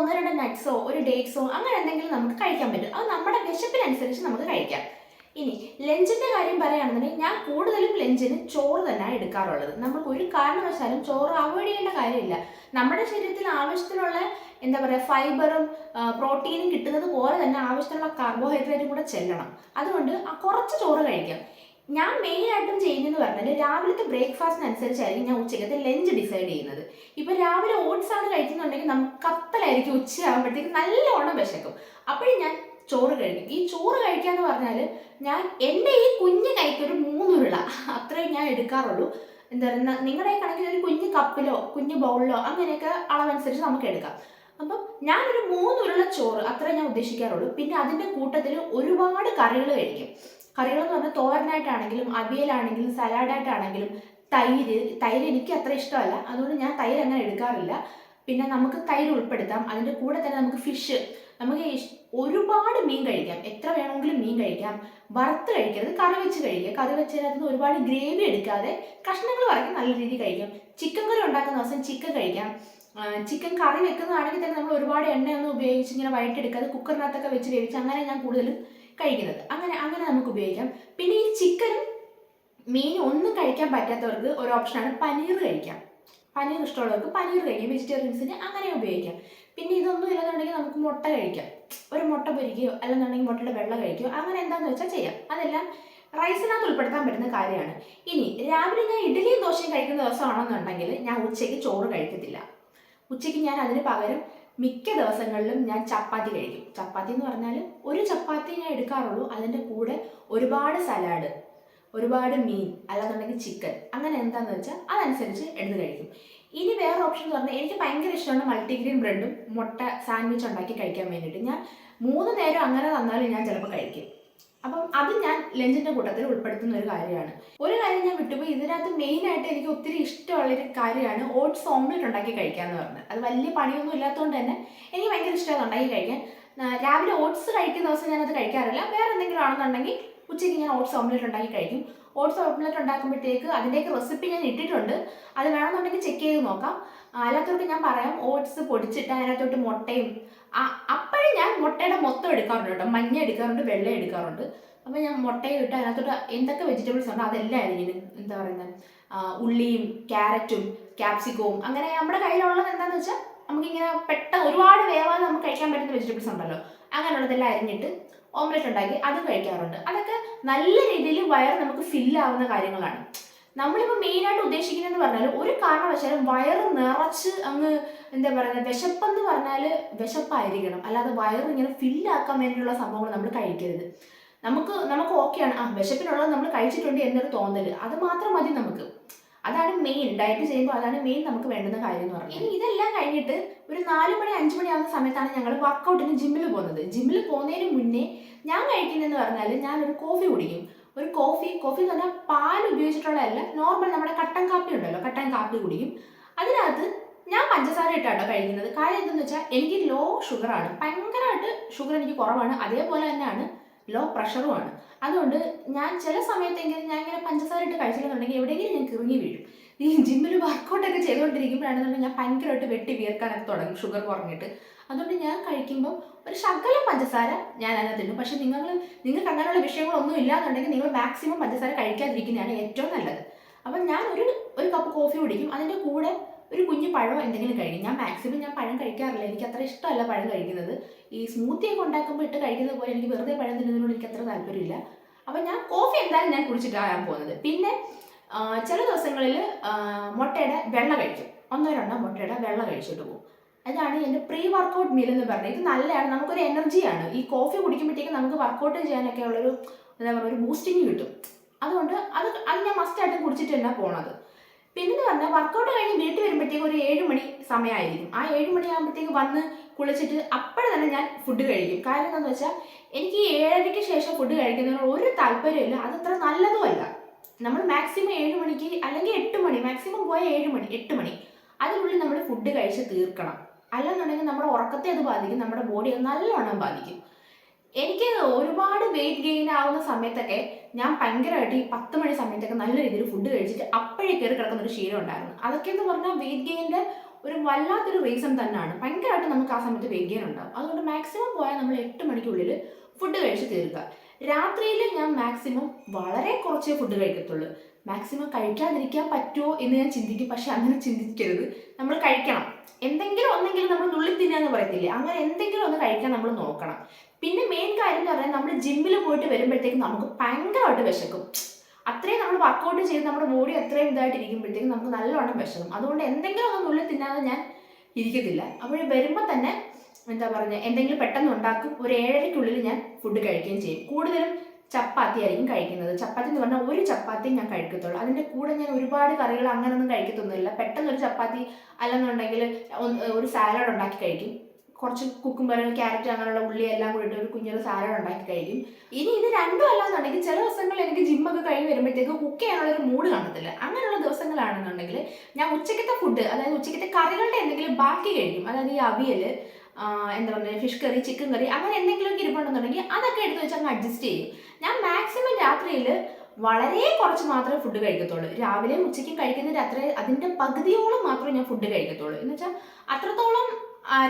ഒന്ന് രണ്ട് നട്ട്സോ ഒരു ഡേറ്റ്സോ അങ്ങനെ എന്തെങ്കിലും നമുക്ക് കഴിക്കാൻ പറ്റും. അത് നമ്മുടെ വിശപ്പിനനുസരിച്ച് നമുക്ക് കഴിക്കാം. ഇനി ലഞ്ചിന്റെ കാര്യം പറയുകയാണെന്നുണ്ടെങ്കിൽ ഞാൻ കൂടുതലും ലഞ്ചിന് ചോറ് തന്നെയാണ് എടുക്കാറുള്ളത്. നമുക്ക് ഒരു കാരണവശാലും ചോറ് അവോയ്ഡ് ചെയ്യേണ്ട കാര്യമില്ല. നമ്മുടെ ശരീരത്തിൽ ആവശ്യത്തിനുള്ള എന്താ പറയുക ഫൈബറും പ്രോട്ടീനും കിട്ടുന്നത് പോലെ തന്നെ ആവശ്യത്തിനുള്ള കാർബോഹൈഡ്രേറ്റും കൂടെ ചെല്ലണം. അതുകൊണ്ട് കുറച്ച് ചോറ് കഴിക്കാം. ഞാൻ മെയിനായിട്ടും ചെയ്യുന്നതെന്ന് പറഞ്ഞാൽ രാവിലത്തെ ബ്രേക്ക്ഫാസ്റ്റിനനുസരിച്ചായിരിക്കും ഞാൻ ഉച്ചക്കത്തെ ലഞ്ച് ഡിസൈഡ് ചെയ്യുന്നത്. ഇപ്പോൾ രാവിലെ ഓട്സ് ആണ് കഴിക്കുന്നുണ്ടെങ്കിൽ നമുക്ക് കത്തലായിരിക്കും ഉച്ചയാകുമ്പോഴത്തേക്ക് നല്ലോണം വിശക്കും. അപ്പോഴും ഞാൻ ചോറ് കഴിക്കും. ഈ ചോറ് കഴിക്കാന്ന് പറഞ്ഞാൽ ഞാൻ എന്റെ ഈ കുഞ്ഞു കൈക്ക് ഒരു മൂന്നുരുള. അത്രയും ഞാൻ എടുക്കാറുള്ളൂ. എന്താ പറയുക നിങ്ങളുടെ കണക്കിൽ ഒരു കുഞ്ഞു കപ്പിലോ കുഞ്ഞു ബൗളിലോ അങ്ങനെയൊക്കെ അളവനുസരിച്ച് നമുക്ക് എടുക്കാം. അപ്പം ഞാനൊരു മൂന്നുരുള ചോറ് അത്ര ഞാൻ ഉദ്ദേശിക്കാറുള്ളൂ. പിന്നെ അതിന്റെ കൂട്ടത്തിൽ ഒരുപാട് കറികൾ കഴിക്കും. കറികൾ എന്ന് പറഞ്ഞാൽ തോരനായിട്ടാണെങ്കിലും അവിയലാണെങ്കിലും സലാഡായിട്ടാണെങ്കിലും തൈര്. തൈര് എനിക്ക് അത്ര ഇഷ്ടമല്ല. അതുകൊണ്ട് ഞാൻ തൈര് അങ്ങനെ എടുക്കാറില്ല. പിന്നെ നമുക്ക് തൈര് ഉൾപ്പെടുത്താം. അതിന്റെ കൂടെ തന്നെ നമുക്ക് ഫിഷ്. നമുക്ക് ഒരുപാട് മീൻ കഴിക്കാം. എത്ര വേണമെങ്കിലും മീൻ കഴിക്കാം. വറുത്ത് കഴിക്കരുത് കറി വെച്ച് കഴിക്കുക. കറി വെച്ചതിനകത്ത് ഒരുപാട് ഗ്രേവി എടുക്കാതെ കഷ്ണങ്ങൾ വറക്കി നല്ല രീതിയിൽ കഴിക്കാം. ചിക്കൻ കറി ഉണ്ടാക്കുന്ന ദിവസം ചിക്കൻ കഴിക്കാം. ചിക്കൻ കറി വെക്കുന്നതാണെങ്കിൽ തന്നെ നമ്മൾ ഒരുപാട് എണ്ണയൊന്നും ഉപയോഗിച്ച് ഇങ്ങനെ വയറ്റെടുക്കാതെ കുക്കറിനകത്തൊക്കെ വെച്ച് വേവിച്ച് അങ്ങനെ ഞാൻ കൂടുതലും കഴിക്കുന്നത്. അങ്ങനെ അങ്ങനെ നമുക്ക് ഉപയോഗിക്കാം. പിന്നെ ഈ ചിക്കനും മീനും ഒന്നും കഴിക്കാൻ പറ്റാത്തവർക്ക് ഒരു ഓപ്ഷനാണ് പനീർ കഴിക്കാം. പനീർ ഇഷ്ടമുള്ളവർക്ക് പനീർ കഴിക്കാം. വെജിറ്റേറിയൻസിന് അങ്ങനെ ഉപയോഗിക്കാം. പിന്നെ ഇതൊന്നും ഇല്ലെന്നുണ്ടെങ്കിൽ നമുക്ക് മുട്ട കഴിക്കാം. ഒരു മുട്ട പൊരിക്കുകയോ അല്ലെന്നുണ്ടെങ്കിൽ മുട്ടയുടെ വെള്ളം കഴിക്കുകയോ അങ്ങനെ എന്താണെന്ന് വെച്ചാൽ ചെയ്യാം. അതെല്ലാം റൈസിനകത്ത് ഉൾപ്പെടുത്താൻ പറ്റുന്ന കാര്യമാണ്. ഇനി രാവിലെ ഞാൻ ഇഡ്ഡലിയും ദോശയും കഴിക്കുന്ന ദിവസമാണെന്നുണ്ടെങ്കിൽ ഞാൻ ഉച്ചയ്ക്ക് ചോറ് കഴിക്കത്തില്ല. ഉച്ചയ്ക്ക് ഞാൻ അതിന് പകരം മിക്ക ദിവസങ്ങളിലും ഞാൻ ചപ്പാത്തി കഴിക്കും. ചപ്പാത്തി എന്ന് പറഞ്ഞാൽ ഒരു ചപ്പാത്തി ഞാൻ എടുക്കാറുള്ളൂ. അതിന്റെ കൂടെ ഒരുപാട് സലാഡ് ഒരുപാട് മീൻ അല്ലാന്നുണ്ടെങ്കിൽ ചിക്കൻ അങ്ങനെ എന്താണെന്ന് വെച്ചാൽ അതനുസരിച്ച് എടുത്ത് കഴിക്കും. ഇനി വേറെ ഓപ്ഷൻ എന്ന് പറഞ്ഞാൽ എനിക്ക് ഭയങ്കര ഇഷ്ടമാണ് മൾട്ടിഗ്രെയിൻ ബ്രെഡും മുട്ട സാൻഡ്വിച്ച് ഉണ്ടാക്കി കഴിക്കാൻ വേണ്ടിയിട്ട്. ഞാൻ മൂന്ന് നേരം അങ്ങനെ തന്നാലും ഞാൻ ചിലപ്പോൾ കഴിക്കും. അപ്പം അത് ഞാൻ ലഞ്ചിന്റെ കൂട്ടത്തിൽ ഉൾപ്പെടുത്തുന്ന ഒരു കാര്യമാണ്. ഒരു കാര്യം ഞാൻ വിട്ടുപോയി. ഇതിനകത്ത് മെയിനായിട്ട് എനിക്ക് ഒത്തിരി ഇഷ്ടമുള്ളൊരു കാര്യമാണ് ഓട്സ് ഓംലെറ്റ് ഉണ്ടാക്കി കഴിക്കാന്ന് പറഞ്ഞത് അത് വലിയ പണിയൊന്നും ഇല്ലാത്തതുകൊണ്ട് തന്നെ എനിക്ക് ഭയങ്കര ഇഷ്ടമാണ് ഉണ്ടാക്കി കഴിക്കാൻ. രാവിലെ ഓട്സ് കഴിക്കുന്ന ദിവസം ഞാനത് കഴിക്കാറില്ല. വേറെ എന്തെങ്കിലും ആണെന്നുണ്ടെങ്കിൽ ഉച്ചയ്ക്ക് ഞാൻ ഓട്സ് ഓംലെറ്റ് ഉണ്ടാക്കി കഴിക്കും. ഓട്സ് ഓംലെറ്റ് ഉണ്ടാക്കുമ്പോഴത്തേക്ക് അതിന്റെയൊക്കെ റെസിപ്പി ഞാൻ ഇട്ടിട്ടുണ്ട്. അത് വേണമെന്നുണ്ടെങ്കിൽ ചെക്ക് ചെയ്ത് നോക്കാം. അല്ലാത്തവർക്ക് ഞാൻ പറയാം ഓട്സ് പൊടിച്ചിട്ട് അതിനകത്തോട്ട് മുട്ടയും അപ്പോഴും ഞാൻ മുട്ടയുടെ മൊത്തം എടുക്കാറുണ്ട് കേട്ടോ. മഞ്ഞ എടുക്കാറുണ്ട് വെള്ളം എടുക്കാറുണ്ട്. അപ്പോൾ ഞാൻ മുട്ടയും ഇട്ട് അതിനകത്തോട്ട് എന്തൊക്കെ വെജിറ്റബിൾസ് ഉണ്ടോ അതെല്ലാം ആയിരിക്കും. എന്താ പറയുന്നത്? ഉള്ളിയും ക്യാരറ്റും ക്യാപ്സിക്കവും അങ്ങനെ നമ്മുടെ കയ്യിലുള്ളത് എന്താണെന്ന് വെച്ചാൽ നമുക്കിങ്ങനെ പെട്ടെന്ന് ഒരുപാട് വേവാതെ നമുക്ക് കഴിക്കാൻ പറ്റുന്ന വെജിറ്റബിൾസ് ഉണ്ടല്ലോ. അങ്ങനെയുള്ളതെല്ലാം അരിഞ്ഞിട്ട് ഓംലെറ്റ് ഉണ്ടാക്കി അതും കഴിക്കാറുണ്ട്. അതൊക്കെ നല്ല രീതിയിൽ വയർ നമുക്ക് ഫില്ലാവുന്ന കാര്യങ്ങളാണ്. നമ്മളിപ്പോൾ മെയിനായിട്ട് ഉദ്ദേശിക്കുന്നതെന്ന് പറഞ്ഞാൽ ഒരു കാരണവശാലും വയറ് നിറച്ച് അങ്ങ് എന്താ പറയുക വിശപ്പെന്ന് പറഞ്ഞാൽ വിശപ്പായിരിക്കണം. അല്ലാതെ വയറ് ഇങ്ങനെ ഫില്ലാക്കാൻ വേണ്ടിയുള്ള സംഭവങ്ങൾ നമ്മൾ കഴിക്കരുത്. നമുക്ക് നമുക്ക് ഓക്കെയാണ് ആ വിശപ്പിനുള്ളത് നമ്മൾ കഴിച്ചിട്ടുണ്ട് എന്നൊരു തോന്നൽ അത് മാത്രം മതി നമുക്ക്. അതാണ് മെയിൻ ഡയറ്റ് ചെയ്യുമ്പോൾ അതാണ് മെയിൻ നമുക്ക് വേണ്ടുന്ന കാര്യം എന്ന് പറഞ്ഞാൽ ഇനി ഇതെല്ലാം കഴിഞ്ഞിട്ട് ഒരു നാല് മണി അഞ്ച് മണി ആവുന്ന സമയത്താണ് ഞങ്ങൾ വർക്കൗട്ടിന് ജിമ്മിൽ പോകുന്നത്. ജിമ്മിൽ പോകുന്നതിന് മുന്നേ ഞാൻ കഴിക്കുന്നതെന്ന് പറഞ്ഞാൽ ഞാനൊരു കോഫി കുടിക്കും. ഒരു കോഫി കോഫി എന്ന് പറഞ്ഞാൽ പാൽ ഉപയോഗിച്ചിട്ടുള്ളതല്ല നോർമൽ നമ്മുടെ കട്ടൻ കാപ്പി ഉണ്ടല്ലോ കട്ടൻ കാപ്പി കുടിക്കും. അതിനകത്ത് ഞാൻ പഞ്ചസാര ഇട്ടാട്ടോ കഴിക്കുന്നത്. കാര്യം എന്തെന്ന് വെച്ചാൽ എനിക്ക് ലോ ഷുഗറാണ് ഭയങ്കരമായിട്ട് ഷുഗർ എനിക്ക് കുറവാണ്. അതേപോലെ തന്നെയാണ് ലോ പ്രഷറുമാണ് അതുകൊണ്ട് ഞാൻ ചില സമയത്തെങ്കിലും ഞാൻ ഇങ്ങനെ പഞ്ചസാര ഇട്ട് കഴിച്ചില്ലെന്നുണ്ടെങ്കിൽ എവിടെയെങ്കിലും ഞാൻ കിറങ്ങി വീഴും. ഈ ജിമ്മിൽ വർക്കൗട്ടൊക്കെ ചെയ്തുകൊണ്ടിരിക്കുമ്പോഴാണെന്നുണ്ടെങ്കിൽ ഞാൻ ഭയങ്കരമായിട്ട് വെട്ടി വിയർക്കാനൊക്കെ തുടങ്ങി ഷുഗർ കുറഞ്ഞിട്ട്. അതുകൊണ്ട് ഞാൻ കഴിക്കുമ്പോൾ ഒരു ശകലം പഞ്ചസാര ഞാൻ അതിനകത്ത് ഇടും. പക്ഷെ നിങ്ങൾ നിങ്ങൾക്ക് അങ്ങനെയുള്ള വിഷയങ്ങളൊന്നും ഇല്ലാന്നുണ്ടെങ്കിൽ നിങ്ങൾ മാക്സിമം പഞ്ചസാര കഴിക്കാതിരിക്കുന്നതാണ് ഏറ്റവും നല്ലത്. അപ്പം ഞാൻ ഒരു ഒരു കപ്പ് കോഫി കുടിക്കും. അതിന്റെ കൂടെ ഒരു കുഞ്ഞു പഴം എന്തെങ്കിലും കഴിക്കും. ഞാൻ മാക്സിമം ഞാൻ പഴം കഴിക്കാറില്ല. എനിക്ക് അത്ര ഇഷ്ടമല്ല പഴം കഴിക്കുന്നത്. ഈ സ്മൂത്തി ഒക്കെ ഉണ്ടാക്കുമ്പോൾ ഇട്ട് കഴിക്കുന്നത് പോലെ എനിക്ക് വെറുതെ പഴം തിന്നുന്നതിനോട് എനിക്ക് അത്ര താല്പര്യമില്ല. അപ്പം ഞാൻ കോഫി എന്തായാലും ഞാൻ കുടിച്ചിട്ടാണ് പോകുന്നത്. പിന്നെ ചില ദിവസങ്ങളിൽ മുട്ടയുടെ വെള്ള കഴിക്കും. ഒന്നോ രണ്ടോ മുട്ടയുടെ വെള്ള കഴിച്ചിട്ട് പോകും. അതാണ് എന്റെ പ്രീ വർക്കൗട്ട് മീൽ എന്ന് പറഞ്ഞത്. ഇത് നല്ലതാണ്. നമുക്കൊരു എനർജിയാണ് ഈ കോഫി കുടിക്കുമ്പോഴത്തേക്കും നമുക്ക് വർക്കൗട്ട് ചെയ്യാനൊക്കെ ഉള്ളൊരു എന്താ പറയുക ഒരു ബൂസ്റ്റിങ് കിട്ടും. അതുകൊണ്ട് അത് അത് ഞാൻ മസ്റ്റായിട്ടും കുടിച്ചിട്ട് തന്നെ പോണത്. പിന്നെ പറഞ്ഞാൽ വർക്കൗട്ട് കഴിഞ്ഞ് വീട്ടിൽ വരുമ്പോഴത്തേക്ക് ഒരു ഏഴ് മണി സമയമായിരിക്കും ആ ഏഴ് മണി ആകുമ്പോഴത്തേക്ക് വന്ന് കുളിച്ചിട്ട് അപ്പോഴെ തന്നെ ഞാൻ ഫുഡ് കഴിക്കും. കാരണം എന്താണെന്ന് വെച്ചാൽ എനിക്ക് ഏഴരയ്ക്ക് ശേഷം ഫുഡ് കഴിക്കുന്നതിനോട് ഒരു താല്പര്യമില്ല. അതത്ര നല്ലതുമല്ല. നമ്മൾ മാക്സിമം ഏഴ് മണിക്ക് അല്ലെങ്കിൽ എട്ട് മണി മാക്സിമം പോയ ഏഴ് മണി എട്ട് മണി. അതിനുള്ളിൽ നമ്മൾ ഫുഡ് കഴിച്ച് തീർക്കണം. അല്ലെന്നുണ്ടെങ്കിൽ നമ്മുടെ ഉറക്കത്തെ അത് ബാധിക്കും നമ്മുടെ ബോഡി അത് നല്ലോണം ബാധിക്കും. എനിക്ക് ഒരുപാട് വെയിറ്റ് ഗെയിൻ ആവുന്ന സമയത്തൊക്കെ ഞാൻ ഭയങ്കരമായിട്ട് ഈ പത്ത് മണി സമയത്തൊക്കെ നല്ല രീതിയിൽ ഫുഡ് കഴിച്ചിട്ട് അപ്പോഴേ കയറി കിടക്കുന്ന ഒരു ശീലം ഉണ്ടായിരുന്നു. അതൊക്കെ എന്ന് പറഞ്ഞാൽ വെയിറ്റ് ഗെയിന്റെ ഒരു വല്ലാത്തൊരു റീസൺ തന്നെയാണ്. ഭയങ്കരമായിട്ട് നമുക്ക് ആ സമയത്ത് ഉണ്ടാവും അതുകൊണ്ട് മാക്സിമം പോയാൽ നമ്മൾ എട്ട് മണിക്കുള്ളിൽ ഫുഡ് കഴിച്ച് തീർക്കുക രാത്രിയിൽ ഞാൻ മാക്സിമം വളരെ കുറച്ചേ ഫുഡ് കഴിക്കത്തുള്ളൂ. മാക്സിമം കഴിക്കാതിരിക്കാൻ പറ്റുമോ എന്ന് ഞാൻ ചിന്തിക്കും. പക്ഷെ അങ്ങനെ ചിന്തിക്കരുത്. നമ്മൾ കഴിക്കണം. എന്തെങ്കിലും ഒന്നെങ്കിലും നമ്മൾ നുള്ളി തിന്നാന്ന് പറയത്തില്ലേ? അങ്ങനെ എന്തെങ്കിലും ഒന്ന് കഴിക്കാൻ നമ്മൾ നോക്കണം. പിന്നെ മെയിൻ കാര്യം എന്ന് പറഞ്ഞാൽ നമ്മൾ ജിമ്മിൽ പോയിട്ട് വരുമ്പോഴത്തേക്കും നമുക്ക് ഭയങ്കരമായിട്ട് വിശക്കും. അത്രയും നമ്മൾ വർക്കൗട്ട് ചെയ്ത് നമ്മുടെ ബോഡി അത്രയും ഇതായിട്ട് ഇരിക്കുമ്പോഴത്തേക്കും നമുക്ക് നല്ലോണം വിശക്കും അതുകൊണ്ട് എന്തെങ്കിലും ഒന്നും ഉള്ളിൽ തിന്നാതെ ഞാൻ ഇരിക്കത്തില്ല. അപ്പോൾ വരുമ്പോൾ തന്നെ എന്താ പറയുക എന്തെങ്കിലും പെട്ടെന്ന് ഉണ്ടാക്കും. ഒരു ഏഴരയ്ക്കുള്ളിൽ ഞാൻ ഫുഡ് കഴിക്കുകയും ചെയ്യും. കൂടുതലും ചപ്പാത്തി ആയിരിക്കും കഴിക്കുന്നത്. ചപ്പാത്തി എന്ന് പറഞ്ഞാൽ ഒരു ചപ്പാത്തി ഞാൻ കഴിക്കത്തുള്ളൂ. അതിന്റെ കൂടെ ഞാൻ ഒരുപാട് കറികൾ അങ്ങനെയൊന്നും കഴിക്കത്തൊന്നുമില്ല. പെട്ടെന്ന് ഒരു ചപ്പാത്തി അല്ലെന്നുണ്ടെങ്കിൽ ഒരു സാലഡ് ഉണ്ടാക്കി കഴിക്കും. കുറച്ച് കുക്കുംബർ ക്യാരറ്റ് അങ്ങനെയുള്ള ഉള്ളി എല്ലാം കൂടി ഇട്ട് ഒരു കുഞ്ഞൊരു സാലഡ് ഉണ്ടാക്കി കഴിക്കും. ഇനി ഇത് രണ്ടും അല്ലാന്നുണ്ടെങ്കിൽ ചില ദിവസങ്ങളിൽ എനിക്ക് ജിമ്മൊക്കെ കഴിഞ്ഞ് വരുമ്പോഴത്തേക്ക് കുക്ക് ചെയ്യാനുള്ള ഒരു മൂഡ് കാണത്തില്ല. അങ്ങനെയുള്ള ദിവസങ്ങളാണെന്നുണ്ടെങ്കിൽ ഞാൻ ഉച്ചക്കത്തെ ഫുഡ് അതായത് ഉച്ചക്കത്തെ കറികളുടെ എന്തെങ്കിലും ബാക്കി കഴിക്കും. അതായത് ഈ അവിയൽ എന്താ പറയുക ഫിഷ് കറി ചിക്കൻ കറി അങ്ങനെ എന്തെങ്കിലുമൊക്കെ ഇരിപ്പുണ്ടെന്നുണ്ടെങ്കിൽ അതൊക്കെ എടുത്ത് വെച്ച് അങ്ങ് അഡ്ജസ്റ്റ് ചെയ്യും. ഞാൻ മാക്സിമം രാത്രിയിൽ വളരെ കുറച്ച് മാത്രമേ ഫുഡ് കഴിക്കത്തുള്ളൂ. രാവിലെയും ഉച്ചയ്ക്കും കഴിക്കുന്നതിന്റെ അത്ര അതിന്റെ പകുതിയോളം മാത്രമേ ഞാൻ ഫുഡ് കഴിക്കത്തുള്ളൂ. എന്ന് വെച്ചാൽ അത്രത്തോളം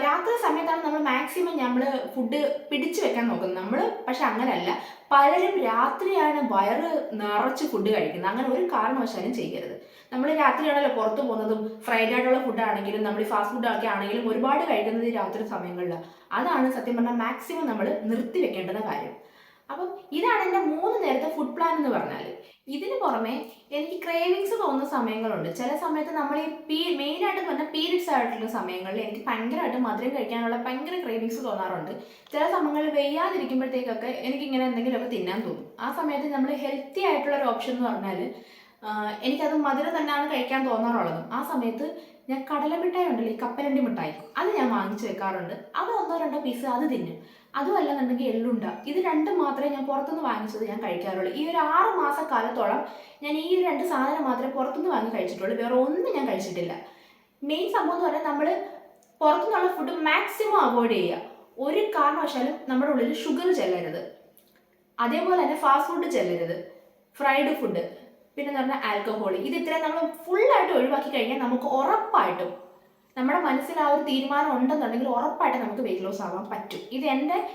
രാത്രി സമയത്താണ് നമ്മൾ മാക്സിമം നമ്മൾ ഫുഡ് പിടിച്ചു വെക്കാൻ നോക്കുന്നത്. നമ്മൾ പക്ഷെ അങ്ങനെയല്ല പലരും രാത്രിയാണ് വയറ് നിറച്ച് ഫുഡ് കഴിക്കുന്നത്. അങ്ങനെ ഒരു കാരണവശാലും ചെയ്യരുത്. നമ്മൾ രാത്രിയാണല്ലോ പുറത്ത് പോകുന്നതും ഫ്രൈഡ് ആയിട്ടുള്ള ഫുഡാണെങ്കിലും നമ്മൾ ഈ ഫാസ്റ്റ് ഫുഡ് ഒക്കെ ആണെങ്കിലും ഒരുപാട് കഴിക്കുന്നത് രാത്രി സമയങ്ങളിലാണ് അതാണ് സത്യം പറഞ്ഞാൽ മാക്സിമം നമ്മൾ നിർത്തി വെക്കേണ്ടുന്ന കാര്യം. അപ്പം ഇതാണ് എന്റെ മൂന്ന് നേരത്തെ ഫുഡ് പ്ലാൻ എന്ന് പറഞ്ഞാൽ ഇതിന് പുറമെ എനിക്ക് ക്രേവിങ്സ് തോന്നുന്ന സമയങ്ങളുണ്ട്. ചില സമയത്ത് നമ്മൾ ഈ പീ മെയിനായിട്ട് പറഞ്ഞാൽ പീരിയഡ്സ് ആയിട്ടുള്ള സമയങ്ങളിൽ എനിക്ക് ഭയങ്കരമായിട്ട് മധുരം കഴിക്കാനുള്ള ഭയങ്കര ക്രേവിങ്സ് തോന്നാറുണ്ട്. ചില സമയങ്ങളിൽ വെയ്യാതിരിക്കുമ്പോഴത്തേക്കൊക്കെ എനിക്കിങ്ങനെ എന്തെങ്കിലുമൊക്കെ തിന്നാൻ തോന്നും. ആ സമയത്ത് നമ്മൾ ഹെൽത്തി ആയിട്ടുള്ള ഒരു ഓപ്ഷൻ എന്ന് പറഞ്ഞാൽ എനിക്കത് മധുരം തന്നെയാണ് കഴിക്കാൻ തോന്നാറുള്ളത്. ആ സമയത്ത് ഞാൻ കടല മിഠായി ഉണ്ടല്ലോ ഈ കപ്പലണ്ടി മിഠായി. അത് ഞാൻ വാങ്ങിച്ചു വെക്കാറുണ്ട്. അത് ഒന്നോ രണ്ടോ പീസ് അത് തിന്നും. അതും അല്ലെന്നുണ്ടെങ്കിൽ എള്ളുണ്ട. ഇത് രണ്ടും മാത്രമേ ഞാൻ പുറത്തുനിന്ന് വാങ്ങിച്ചത് ഞാൻ കഴിക്കാറുള്ളൂ. ഈ ഒരു ആറ് മാസ കാലത്തോളം ഞാൻ ഈ രണ്ട് സാധനം മാത്രമേ പുറത്തുനിന്ന് വാങ്ങി കഴിച്ചിട്ടുള്ളൂ. വേറെ ഒന്നും ഞാൻ കഴിച്ചിട്ടില്ല. മെയിൻ സംഭവം എന്ന് പറഞ്ഞാൽ നമ്മൾ പുറത്തുനിന്നുള്ള ഫുഡ് മാക്സിമം അവോയ്ഡ് ചെയ്യുക. ഒരു കാരണവശാലും നമ്മുടെ ഉള്ളിൽ ഷുഗർ ചെല്ലരുത്. അതേപോലെ തന്നെ ഫാസ്റ്റ് ഫുഡ് ചെല്ലരുത്. ഫ്രൈഡ് ഫുഡ് പിന്നെ എന്ന് പറഞ്ഞാൽ ആൽക്കഹോൾ ഇത് ഇത്രയും നമ്മൾ ഫുള്ളായിട്ട് ഒഴിവാക്കി കഴിഞ്ഞാൽ നമുക്ക് ഉറപ്പായിട്ടും നമ്മുടെ മനസ്സിൽ ആ ഒരു തീരുമാനം ഉണ്ടെന്നുണ്ടെങ്കിൽ ഉറപ്പായിട്ട് നമുക്ക് വെയിറ്റ് ലോസ് ആവാൻ പറ്റും. ഇത് എന്റെ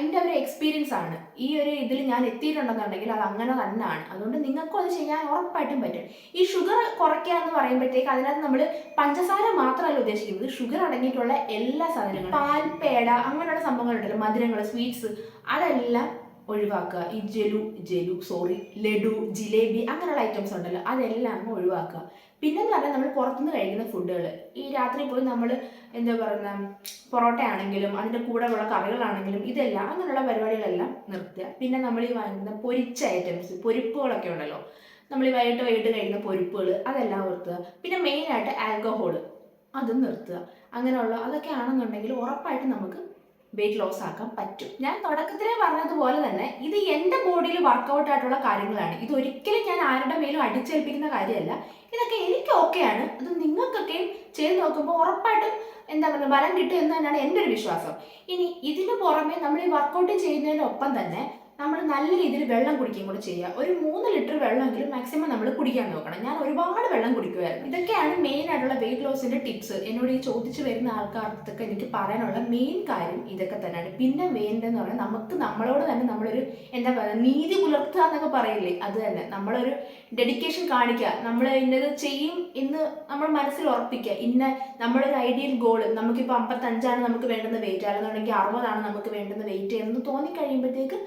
എന്റെ ഒരു എക്സ്പീരിയൻസ് ആണ്. ഈ ഒരു ഇതിൽ ഞാൻ എത്തിയിട്ടുണ്ടെന്നുണ്ടെങ്കിൽ അത് അങ്ങനെ തന്നെയാണ്. അതുകൊണ്ട് നിങ്ങൾക്കും അത് ചെയ്യാൻ ഉറപ്പായിട്ടും പറ്റും. ഈ ഷുഗർ കുറയ്ക്കുക എന്ന് പറയുമ്പോഴത്തേക്ക് അതിനകത്ത് നമ്മൾ പഞ്ചസാര മാത്രമല്ല ഉദ്ദേശിക്കുന്നത്. ഷുഗർ അടങ്ങിയിട്ടുള്ള എല്ലാ സാധനങ്ങളും. പാൽ പേട അങ്ങനെയുള്ള സംഭവങ്ങളുണ്ടല്ലോ. മധുരങ്ങൾ സ്വീറ്റ്സ് അതെല്ലാം ഒഴിവാക്കുക. ഈ ജലു ജലു സോറി ലഡു ജിലേബി അങ്ങനെയുള്ള ഐറ്റംസ് ഉണ്ടല്ലോ അതെല്ലാം അങ്ങ് ഒഴിവാക്കുക. പിന്നെന്ന് പറഞ്ഞാൽ നമ്മൾ പുറത്തുനിന്ന് കഴിക്കുന്ന ഫുഡുകൾ ഈ രാത്രി പോയി നമ്മൾ എന്താ പറയുന്ന പൊറോട്ട ആണെങ്കിലും അതിന്റെ കൂടെ ഉള്ള കറികളാണെങ്കിലും ഇതെല്ലാം അങ്ങനെയുള്ള പരിപാടികളെല്ലാം നിർത്തുക. പിന്നെ നമ്മൾ ഈ വാങ്ങുന്ന പൊരിച്ച ഐറ്റംസ് പൊരിപ്പുകളൊക്കെ ഉണ്ടല്ലോ. നമ്മൾ ഈ വൈകിട്ട് വൈകിട്ട് കഴിക്കുന്ന പൊരിപ്പുകൾ അതെല്ലാം നിർത്തുക. പിന്നെ മെയിനായിട്ട് ആൽക്കഹോൾ അതും നിർത്തുക. അങ്ങനെയുള്ള അതൊക്കെ ആണെന്നുണ്ടെങ്കിൽ ഉറപ്പായിട്ട് നമുക്ക് വെയിറ്റ് ലോസ് ആക്കാൻ പറ്റും. ഞാൻ തുടക്കത്തിലേ പറഞ്ഞതുപോലെ തന്നെ ഇത് എന്റെ ബോഡിയിൽ വർക്കൗട്ട് ആയിട്ടുള്ള കാര്യങ്ങളാണ്. ഇത് ഒരിക്കലും ഞാൻ ആരുടെ മേലും അടിച്ചേൽപ്പിക്കുന്ന കാര്യമല്ല. ഇതൊക്കെ എനിക്ക് ഓക്കെയാണ് അത് നിങ്ങൾക്കൊക്കെയും ചെയ്ത് നോക്കുമ്പോൾ ഉറപ്പായിട്ടും എന്താ പറയുക ബലം കിട്ടും എന്ന് തന്നെയാണ് എന്റെ ഒരു വിശ്വാസം. ഇനി ഇതിന് പുറമെ നമ്മൾ ഈ വർക്കൗട്ട് ചെയ്യുന്നതിനൊപ്പം തന്നെ നമ്മൾ നല്ല രീതിയിൽ വെള്ളം കുടിക്കുകയും കൂടെ ചെയ്യുക. ഒരു മൂന്ന് ലിറ്റർ വെള്ളമെങ്കിലും മാക്സിമം നമ്മൾ കുടിക്കാൻ നോക്കണം. ഞാൻ ഒരുപാട് വെള്ളം കുടിക്കുമായിരുന്നു. ഇതൊക്കെയാണ് മെയിൻ ആയിട്ടുള്ള വെയിറ്റ് ലോസിന്റെ ടിപ്സ് എന്നോട് ഈ ചോദിച്ചു വരുന്ന ആൾക്കാർക്കൊക്കെ എനിക്ക് പറയാനുള്ള മെയിൻ കാര്യം ഇതൊക്കെ തന്നെയാണ്. പിന്നെ വേണ്ടതെന്ന് പറഞ്ഞാൽ നമുക്ക് നമ്മളോട് തന്നെ നമ്മളൊരു എന്താ പറയുക നീതി പുലർത്തുക എന്നൊക്കെ പറയില്ലേ? അത് തന്നെ. നമ്മളൊരു ഡെഡിക്കേഷൻ കാണിക്കുക. നമ്മൾ ഇന്നത് ചെയ്യും എന്ന് നമ്മൾ മനസ്സിൽ ഉറപ്പിക്കുക. ഇന്ന നമ്മളൊരു ഐഡിയൽ ഗോൾ നമുക്കിപ്പോൾ അമ്പത്തഞ്ചാണ് നമുക്ക് വേണ്ടുന്ന വെയിറ്റ് അല്ലെന്നുണ്ടെങ്കിൽ അറുപതാണ് നമുക്ക് വേണ്ടുന്ന വെയിറ്റ് എന്ന് തോന്നിക്കഴിയുമ്പോഴത്തേക്ക്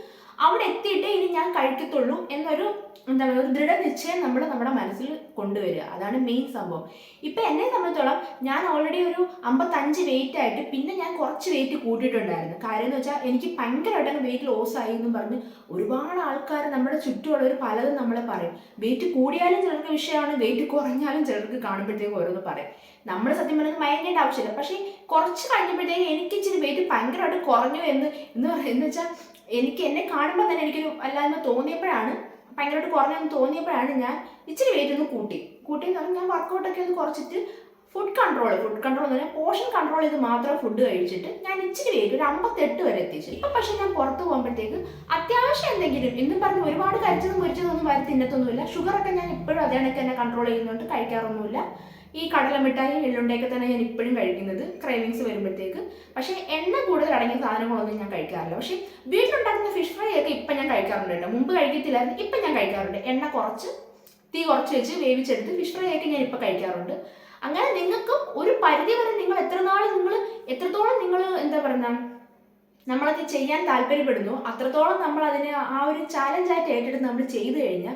അവിടെ എത്തിയിട്ടേ ഇനി ഞാൻ കഴിക്കത്തുള്ളൂ എന്നൊരു എന്താ പറയുക ഒരു ദൃഢനിശ്ചയം നമ്മൾ നമ്മുടെ മനസ്സിൽ കൊണ്ടുവരിക. അതാണ് മെയിൻ സംഭവം. ഇപ്പം എന്നെ സംബന്ധിച്ചോളം ഞാൻ ഓൾറെഡി ഒരു അമ്പത്തഞ്ച് വെയിറ്റ് ആയിട്ട് പിന്നെ ഞാൻ കുറച്ച് വെയിറ്റ് കൂട്ടിയിട്ടുണ്ടായിരുന്നു. കാര്യം എന്ന് വെച്ചാൽ എനിക്ക് ഭയങ്കരമായിട്ട് വെയിറ്റ് ലോസ് ആയി എന്നും പറഞ്ഞ് ഒരുപാട് ആൾക്കാർ നമ്മുടെ ചുറ്റുമുള്ളവർ പലതും നമ്മളെ പറയും. വെയിറ്റ് കൂടിയാലും ചിലർക്ക് വിഷയമാണ് വെയിറ്റ് കുറഞ്ഞാലും ചിലർക്ക് കാണുമ്പോഴത്തേക്ക് ഓരോന്ന് പറയും. നമ്മൾ സത്യം പറഞ്ഞാൽ ചെയ്യേണ്ട ആവശ്യമില്ല. പക്ഷേ കുറച്ച് കഴിഞ്ഞപ്പോഴത്തേക്ക് എനിക്ക് ഇച്ചിരി വെയിറ്റ് ഭയങ്കരമായിട്ട് കുറഞ്ഞു എന്ന് എന്ന് പറയുന്നത് വെച്ചാൽ എനിക്ക് എന്നെ കാണുമ്പോൾ തന്നെ എനിക്കൊരു അല്ലായ്മ തോന്നിയപ്പോഴാണ് ഭയങ്കരമായിട്ട് കുറഞ്ഞെന്ന് തോന്നിയപ്പോഴാണ് ഞാൻ ഇച്ചിരി വെയിറ്റ് ഒന്ന് കൂട്ടി. കൂട്ടി എന്ന് പറഞ്ഞാൽ ഞാൻ വർക്കൗട്ടൊക്കെ ഒന്ന് കുറച്ചിട്ട് ഫുഡ് കൺട്രോൾ ഫുഡ് കൺട്രോൾ എന്ന് പറഞ്ഞാൽ പോർഷൻ കൺട്രോൾ ചെയ്ത് മാത്രം ഫുഡ് കഴിച്ചിട്ട് ഞാൻ ഇച്ചിരി വെയിറ്റ് ഒരു അമ്പത്തെട്ട് വരെ എത്തിച്ചു. ഇപ്പം പക്ഷെ ഞാൻ പുറത്ത് പോകുമ്പോഴത്തേക്ക് അത്യാവശ്യം എന്തെങ്കിലും എന്നും പറഞ്ഞ് ഒരുപാട് കരിച്ചതും പൊരിച്ചതൊന്നും വരെ തിന്നത്തൊന്നുമില്ല ഷുഗറൊക്കെ ഞാൻ ഇപ്പോഴും അതേ കണക്ക് തന്നെ കൺട്രോൾ ചെയ്യുന്നുണ്ട് കഴിക്കാറൊന്നുമില്ല. ഈ കടല മിഠായി എള്ളുണ്ടയൊക്കെ തന്നെ ഞാൻ ഇപ്പോഴും കഴിക്കുന്നത് ക്രൈവിങ്സ് വരുമ്പോഴത്തേക്ക്. പക്ഷേ എണ്ണ കൂടുതൽ അടങ്ങിയ സാധനങ്ങളൊന്നും ഞാൻ കഴിക്കാറില്ല. പക്ഷേ വീട്ടിലുണ്ടാക്കുന്ന ഫിഷ് ഫ്രൈ ഒക്കെ ഇപ്പം ഞാൻ കഴിക്കാറുണ്ട് കേട്ടോ. മുമ്പ് കഴിക്കത്തില്ലായിരുന്നു ഇപ്പം ഞാൻ കഴിക്കാറുണ്ട്. എണ്ണ കുറച്ച് തീ കുറച്ച് വെച്ച് വേവിച്ചെടുത്ത് ഫിഷ് ഫ്രൈ ഒക്കെ ഞാൻ ഇപ്പം കഴിക്കാറുണ്ട്. അങ്ങനെ നിങ്ങൾക്കും ഒരു പരിധി വരെ നിങ്ങൾ എത്ര നാൾ നിങ്ങൾ എത്രത്തോളം നിങ്ങൾ എന്താ പറയുക നമ്മളത് ചെയ്യാൻ താല്പര്യപ്പെടുന്നു അത്രത്തോളം നമ്മൾ അതിനെ ആ ഒരു ചാലഞ്ചായിട്ട് ഏറ്റെടുത്ത് നമ്മൾ ചെയ്തു കഴിഞ്ഞാൽ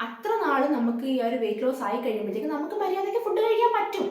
അത്ര നാൾ നമുക്ക് ഈ ഒരു വെയിറ്റ് ലോസ് ആയി കഴിയുമ്പോഴത്തേക്ക് നമുക്ക് മര്യാദയ്ക്ക് ഫുഡ് കഴിക്കാൻ പറ്റും.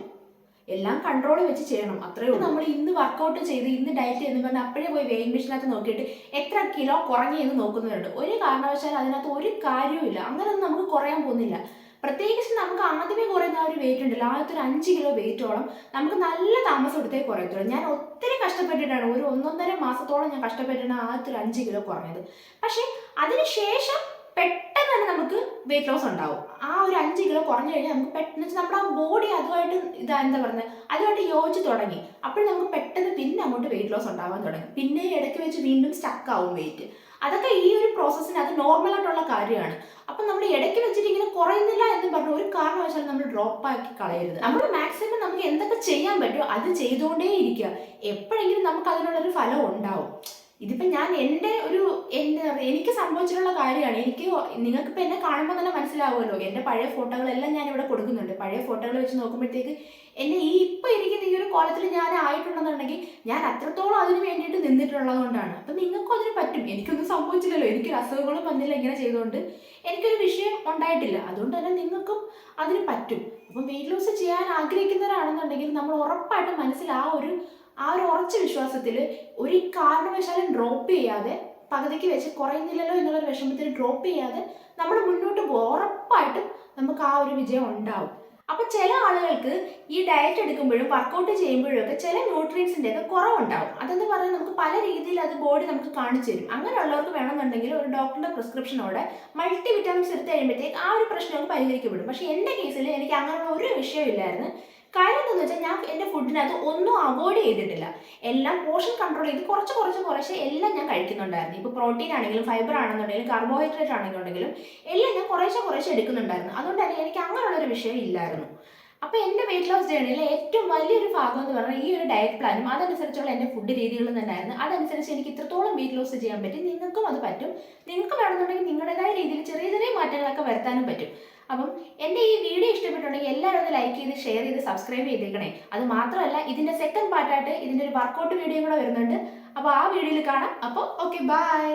എല്ലാം കൺട്രോൾ വെച്ച് ചെയ്യണം. അത്രേ ഉള്ളൂ. നമ്മൾ ഇന്ന് വർക്കൗട്ട് ചെയ്ത് ഇന്ന് ഡയറ്റ് എന്ന് പറഞ്ഞാൽ അപ്പോഴേ പോയി വെയിൻ മെഷീനകത്ത് നോക്കിയിട്ട് എത്ര കിലോ കുറഞ്ഞു എന്ന് നോക്കുന്നവരുണ്ട് ഒരു കാരണവശാൽ അതിനകത്ത് ഒരു കാര്യവുമില്ല അങ്ങനെയൊന്നും നമുക്ക് കുറയാൻ പോകുന്നില്ല. പ്രത്യേകിച്ച് നമുക്ക് ആദ്യമേ കുറയുന്ന ഒരു വെയിറ്റ് ഉണ്ടല്ലോ. ആദ്യത്തെ ഒരു അഞ്ച് കിലോ വെയിറ്റോളം നമുക്ക് നല്ല താമസം എടുത്തേ കുറയത്തുള്ളൂ. ഞാൻ ഒത്തിരി കഷ്ടപ്പെട്ടിട്ടാണ്. ഒരു ഒന്നൊന്നര മാസത്തോളം ഞാൻ കഷ്ടപ്പെട്ടിട്ടാണ് ആദ്യത്തെ ഒരു അഞ്ച് കിലോ കുറഞ്ഞത്. പക്ഷേ അതിനുശേഷം പെട്ടെന്ന് തന്നെ നമുക്ക് വെയിറ്റ് ലോസ് ഉണ്ടാവും. ആ ഒരു അഞ്ച് കിലോ കുറഞ്ഞു കഴിഞ്ഞാൽ നമുക്ക് പെട്ടെന്ന് വെച്ചാൽ നമ്മുടെ ആ ബോഡി അതുമായിട്ട് ഇതാ എന്താ പറയുന്നത് അതുമായിട്ട് യോജിച്ച് തുടങ്ങി. അപ്പോൾ നമുക്ക് പെട്ടെന്ന് പിന്നെ അങ്ങോട്ട് വെയിറ്റ് ലോസ് ഉണ്ടാവാൻ തുടങ്ങി. പിന്നെ ഇടയ്ക്ക് വെച്ച് വീണ്ടും സ്റ്റക്ക് ആവും വെയിറ്റ് അതൊക്കെ ഈ ഒരു പ്രോസസ്സിന് അത് നോർമൽ ആയിട്ടുള്ള കാര്യമാണ്. അപ്പം നമ്മൾ ഇടയ്ക്ക് വെച്ചിട്ട് ഇങ്ങനെ കുറയുന്നില്ല എന്ന് പറഞ്ഞ ഒരു കാരണവശാലും നമ്മൾ ഡ്രോപ്പ് ആക്കി കളയരുത്. നമ്മൾ മാക്സിമം നമുക്ക് എന്തൊക്കെ ചെയ്യാൻ പറ്റുമോ അത് ചെയ്തുകൊണ്ടേ ഇരിക്കുക എപ്പോഴെങ്കിലും നമുക്ക് അതിനുള്ളൊരു ഫലം ഉണ്ടാവും. ഇതിപ്പോൾ ഞാൻ എന്റെ ഒരു പറയുക എനിക്ക് സംഭവിച്ചിട്ടുള്ള കാര്യമാണ്. എനിക്ക് നിങ്ങൾക്കിപ്പോൾ എന്നെ കാണുമ്പോൾ തന്നെ മനസ്സിലാവുമല്ലോ. എന്റെ പഴയ ഫോട്ടോകളെല്ലാം ഞാൻ ഇവിടെ കൊടുക്കുന്നുണ്ട്. പഴയ ഫോട്ടോകൾ വെച്ച് നോക്കുമ്പോഴത്തേക്ക് എന്നെ ഈ ഇപ്പോൾ ഇരിക്കുന്ന ഈ ഒരു കോലത്തിൽ ഞാൻ ആയിട്ടുണ്ടെന്നുണ്ടെങ്കിൽ ഞാൻ അത്രത്തോളം അതിന് വേണ്ടിയിട്ട് നിന്നിട്ടുള്ളത് കൊണ്ടാണ് അപ്പം നിങ്ങൾക്കും അതിന് പറ്റും. എനിക്കൊന്നും സംഭവിച്ചില്ലല്ലോ. എനിക്കൊരു അസുഖങ്ങളും വന്നില്ല ഇങ്ങനെ ചെയ്തുകൊണ്ട് എനിക്കൊരു വിഷയം ഉണ്ടായിട്ടില്ല. അതുകൊണ്ട് തന്നെ നിങ്ങൾക്കും അതിന് പറ്റും. അപ്പം വെയിറ്റ് ലോസ് ചെയ്യാൻ ആഗ്രഹിക്കുന്നവരാണെന്നുണ്ടെങ്കിൽ നമ്മൾ ഉറപ്പായിട്ടും മനസ്സിൽ ആ ഒരു ആ ഒരു ഉറച്ച വിശ്വാസത്തിൽ ഒരു കാരണവശാലും ഡ്രോപ്പ് ചെയ്യാതെ പകുതിക്ക് വെച്ച് കുറയുന്നില്ലല്ലോ എന്നുള്ളൊരു വിഷമത്തിൽ ഡ്രോപ്പ് ചെയ്യാതെ നമ്മൾ മുന്നോട്ട് പോകും ഉറപ്പായിട്ടും നമുക്ക് ആ ഒരു വിജയം ഉണ്ടാവും. അപ്പൊ ചില ആളുകൾക്ക് ഈ ഡയറ്റ് എടുക്കുമ്പോഴും വർക്കൗട്ട് ചെയ്യുമ്പോഴും ഒക്കെ ചില ന്യൂട്രിയൻസിന്റെ ഒക്കെ കുറവുണ്ടാവും. അതെന്ന് പറഞ്ഞാൽ നമുക്ക് പല രീതിയിൽ അത് ബോഡി നമുക്ക് കാണിച്ചു തരും. അങ്ങനെയുള്ളവർക്ക് വേണമെന്നുണ്ടെങ്കിൽ ഒരു ഡോക്ടറുടെ പ്രിസ്ക്രിപ്ഷനോടെ മൾട്ടി വിറ്റാമിൻസ് എടുത്ത് കഴിയുമ്പോഴത്തേക്ക് ആ ഒരു പ്രശ്നം നമുക്ക് പരിഹരിക്കപ്പെടും. പക്ഷെ എന്റെ കേസിൽ എനിക്ക് അങ്ങനെയുള്ള ഒരു വിഷയമില്ലായിരുന്നു. കാര്യം എന്താണെന്ന് വെച്ചാൽ ഞാൻ എന്റെ ഫുഡിനകത്ത് ഒന്നും അവോയ്ഡ് ചെയ്തിട്ടില്ല. എല്ലാം പോർഷൻ കൺട്രോൾ ചെയ്ത് കുറച്ച് കുറച്ച് കുറച്ച് എല്ലാം ഞാൻ കഴിക്കുന്നുണ്ടായിരുന്നു. ഇപ്പോൾ പ്രോട്ടീൻ ആണെങ്കിലും ഫൈബർ ആണെന്നുണ്ടെങ്കിലും കാർബോഹൈഡ്രേറ്റ് ആണെന്നുണ്ടെങ്കിലും എല്ലാം ഞാൻ കുറേശ്ശെ കുറേശ്ശെ എടുക്കുന്നുണ്ടായിരുന്നു. അതുകൊണ്ട് തന്നെ എനിക്ക് അങ്ങനെയുള്ളൊരു വിഷയം ഇല്ലായിരുന്നു. അപ്പോൾ എന്റെ വെയിറ്റ് ലോസ് ജേണിയിലെ ഏറ്റവും വലിയൊരു ഭാഗം എന്ന് പറഞ്ഞാൽ ഈ ഒരു ഡയറ്റ് പ്ലാനും അതനുസരിച്ചുള്ള എന്റെ ഫുഡ് രീതികളും തന്നെയായിരുന്നു. അതനുസരിച്ച് എനിക്ക് ഇത്രത്തോളം വെയിറ്റ് ലോസ് ചെയ്യാൻ പറ്റും. നിങ്ങൾക്കും അത് പറ്റും. നിങ്ങൾക്ക് വേണമെന്നുണ്ടെങ്കിൽ നിങ്ങളുടേതായ രീതിയിൽ ചെറിയ ചെറിയ മാറ്റങ്ങളൊക്കെ വരുത്താനും പറ്റും. അപ്പം എന്റെ ഈ വീഡിയോ ഇഷ്ടപ്പെട്ടുണ്ടെങ്കിൽ എല്ലാവരും ഒന്ന് ലൈക്ക് ചെയ്ത് ഷെയർ ചെയ്ത് സബ്സ്ക്രൈബ് ചെയ്തേക്കണേ. അത് മാത്രമല്ല ഇതിന്റെ സെക്കൻഡ് പാർട്ടായിട്ട് ഇതിന്റെ ഒരു വർക്കൗട്ട് വീഡിയോ കൂടെ വരുന്നുണ്ട്. അപ്പോൾ ആ വീഡിയോയിൽ കാണാം. അപ്പോൾ ഓക്കെ ബൈ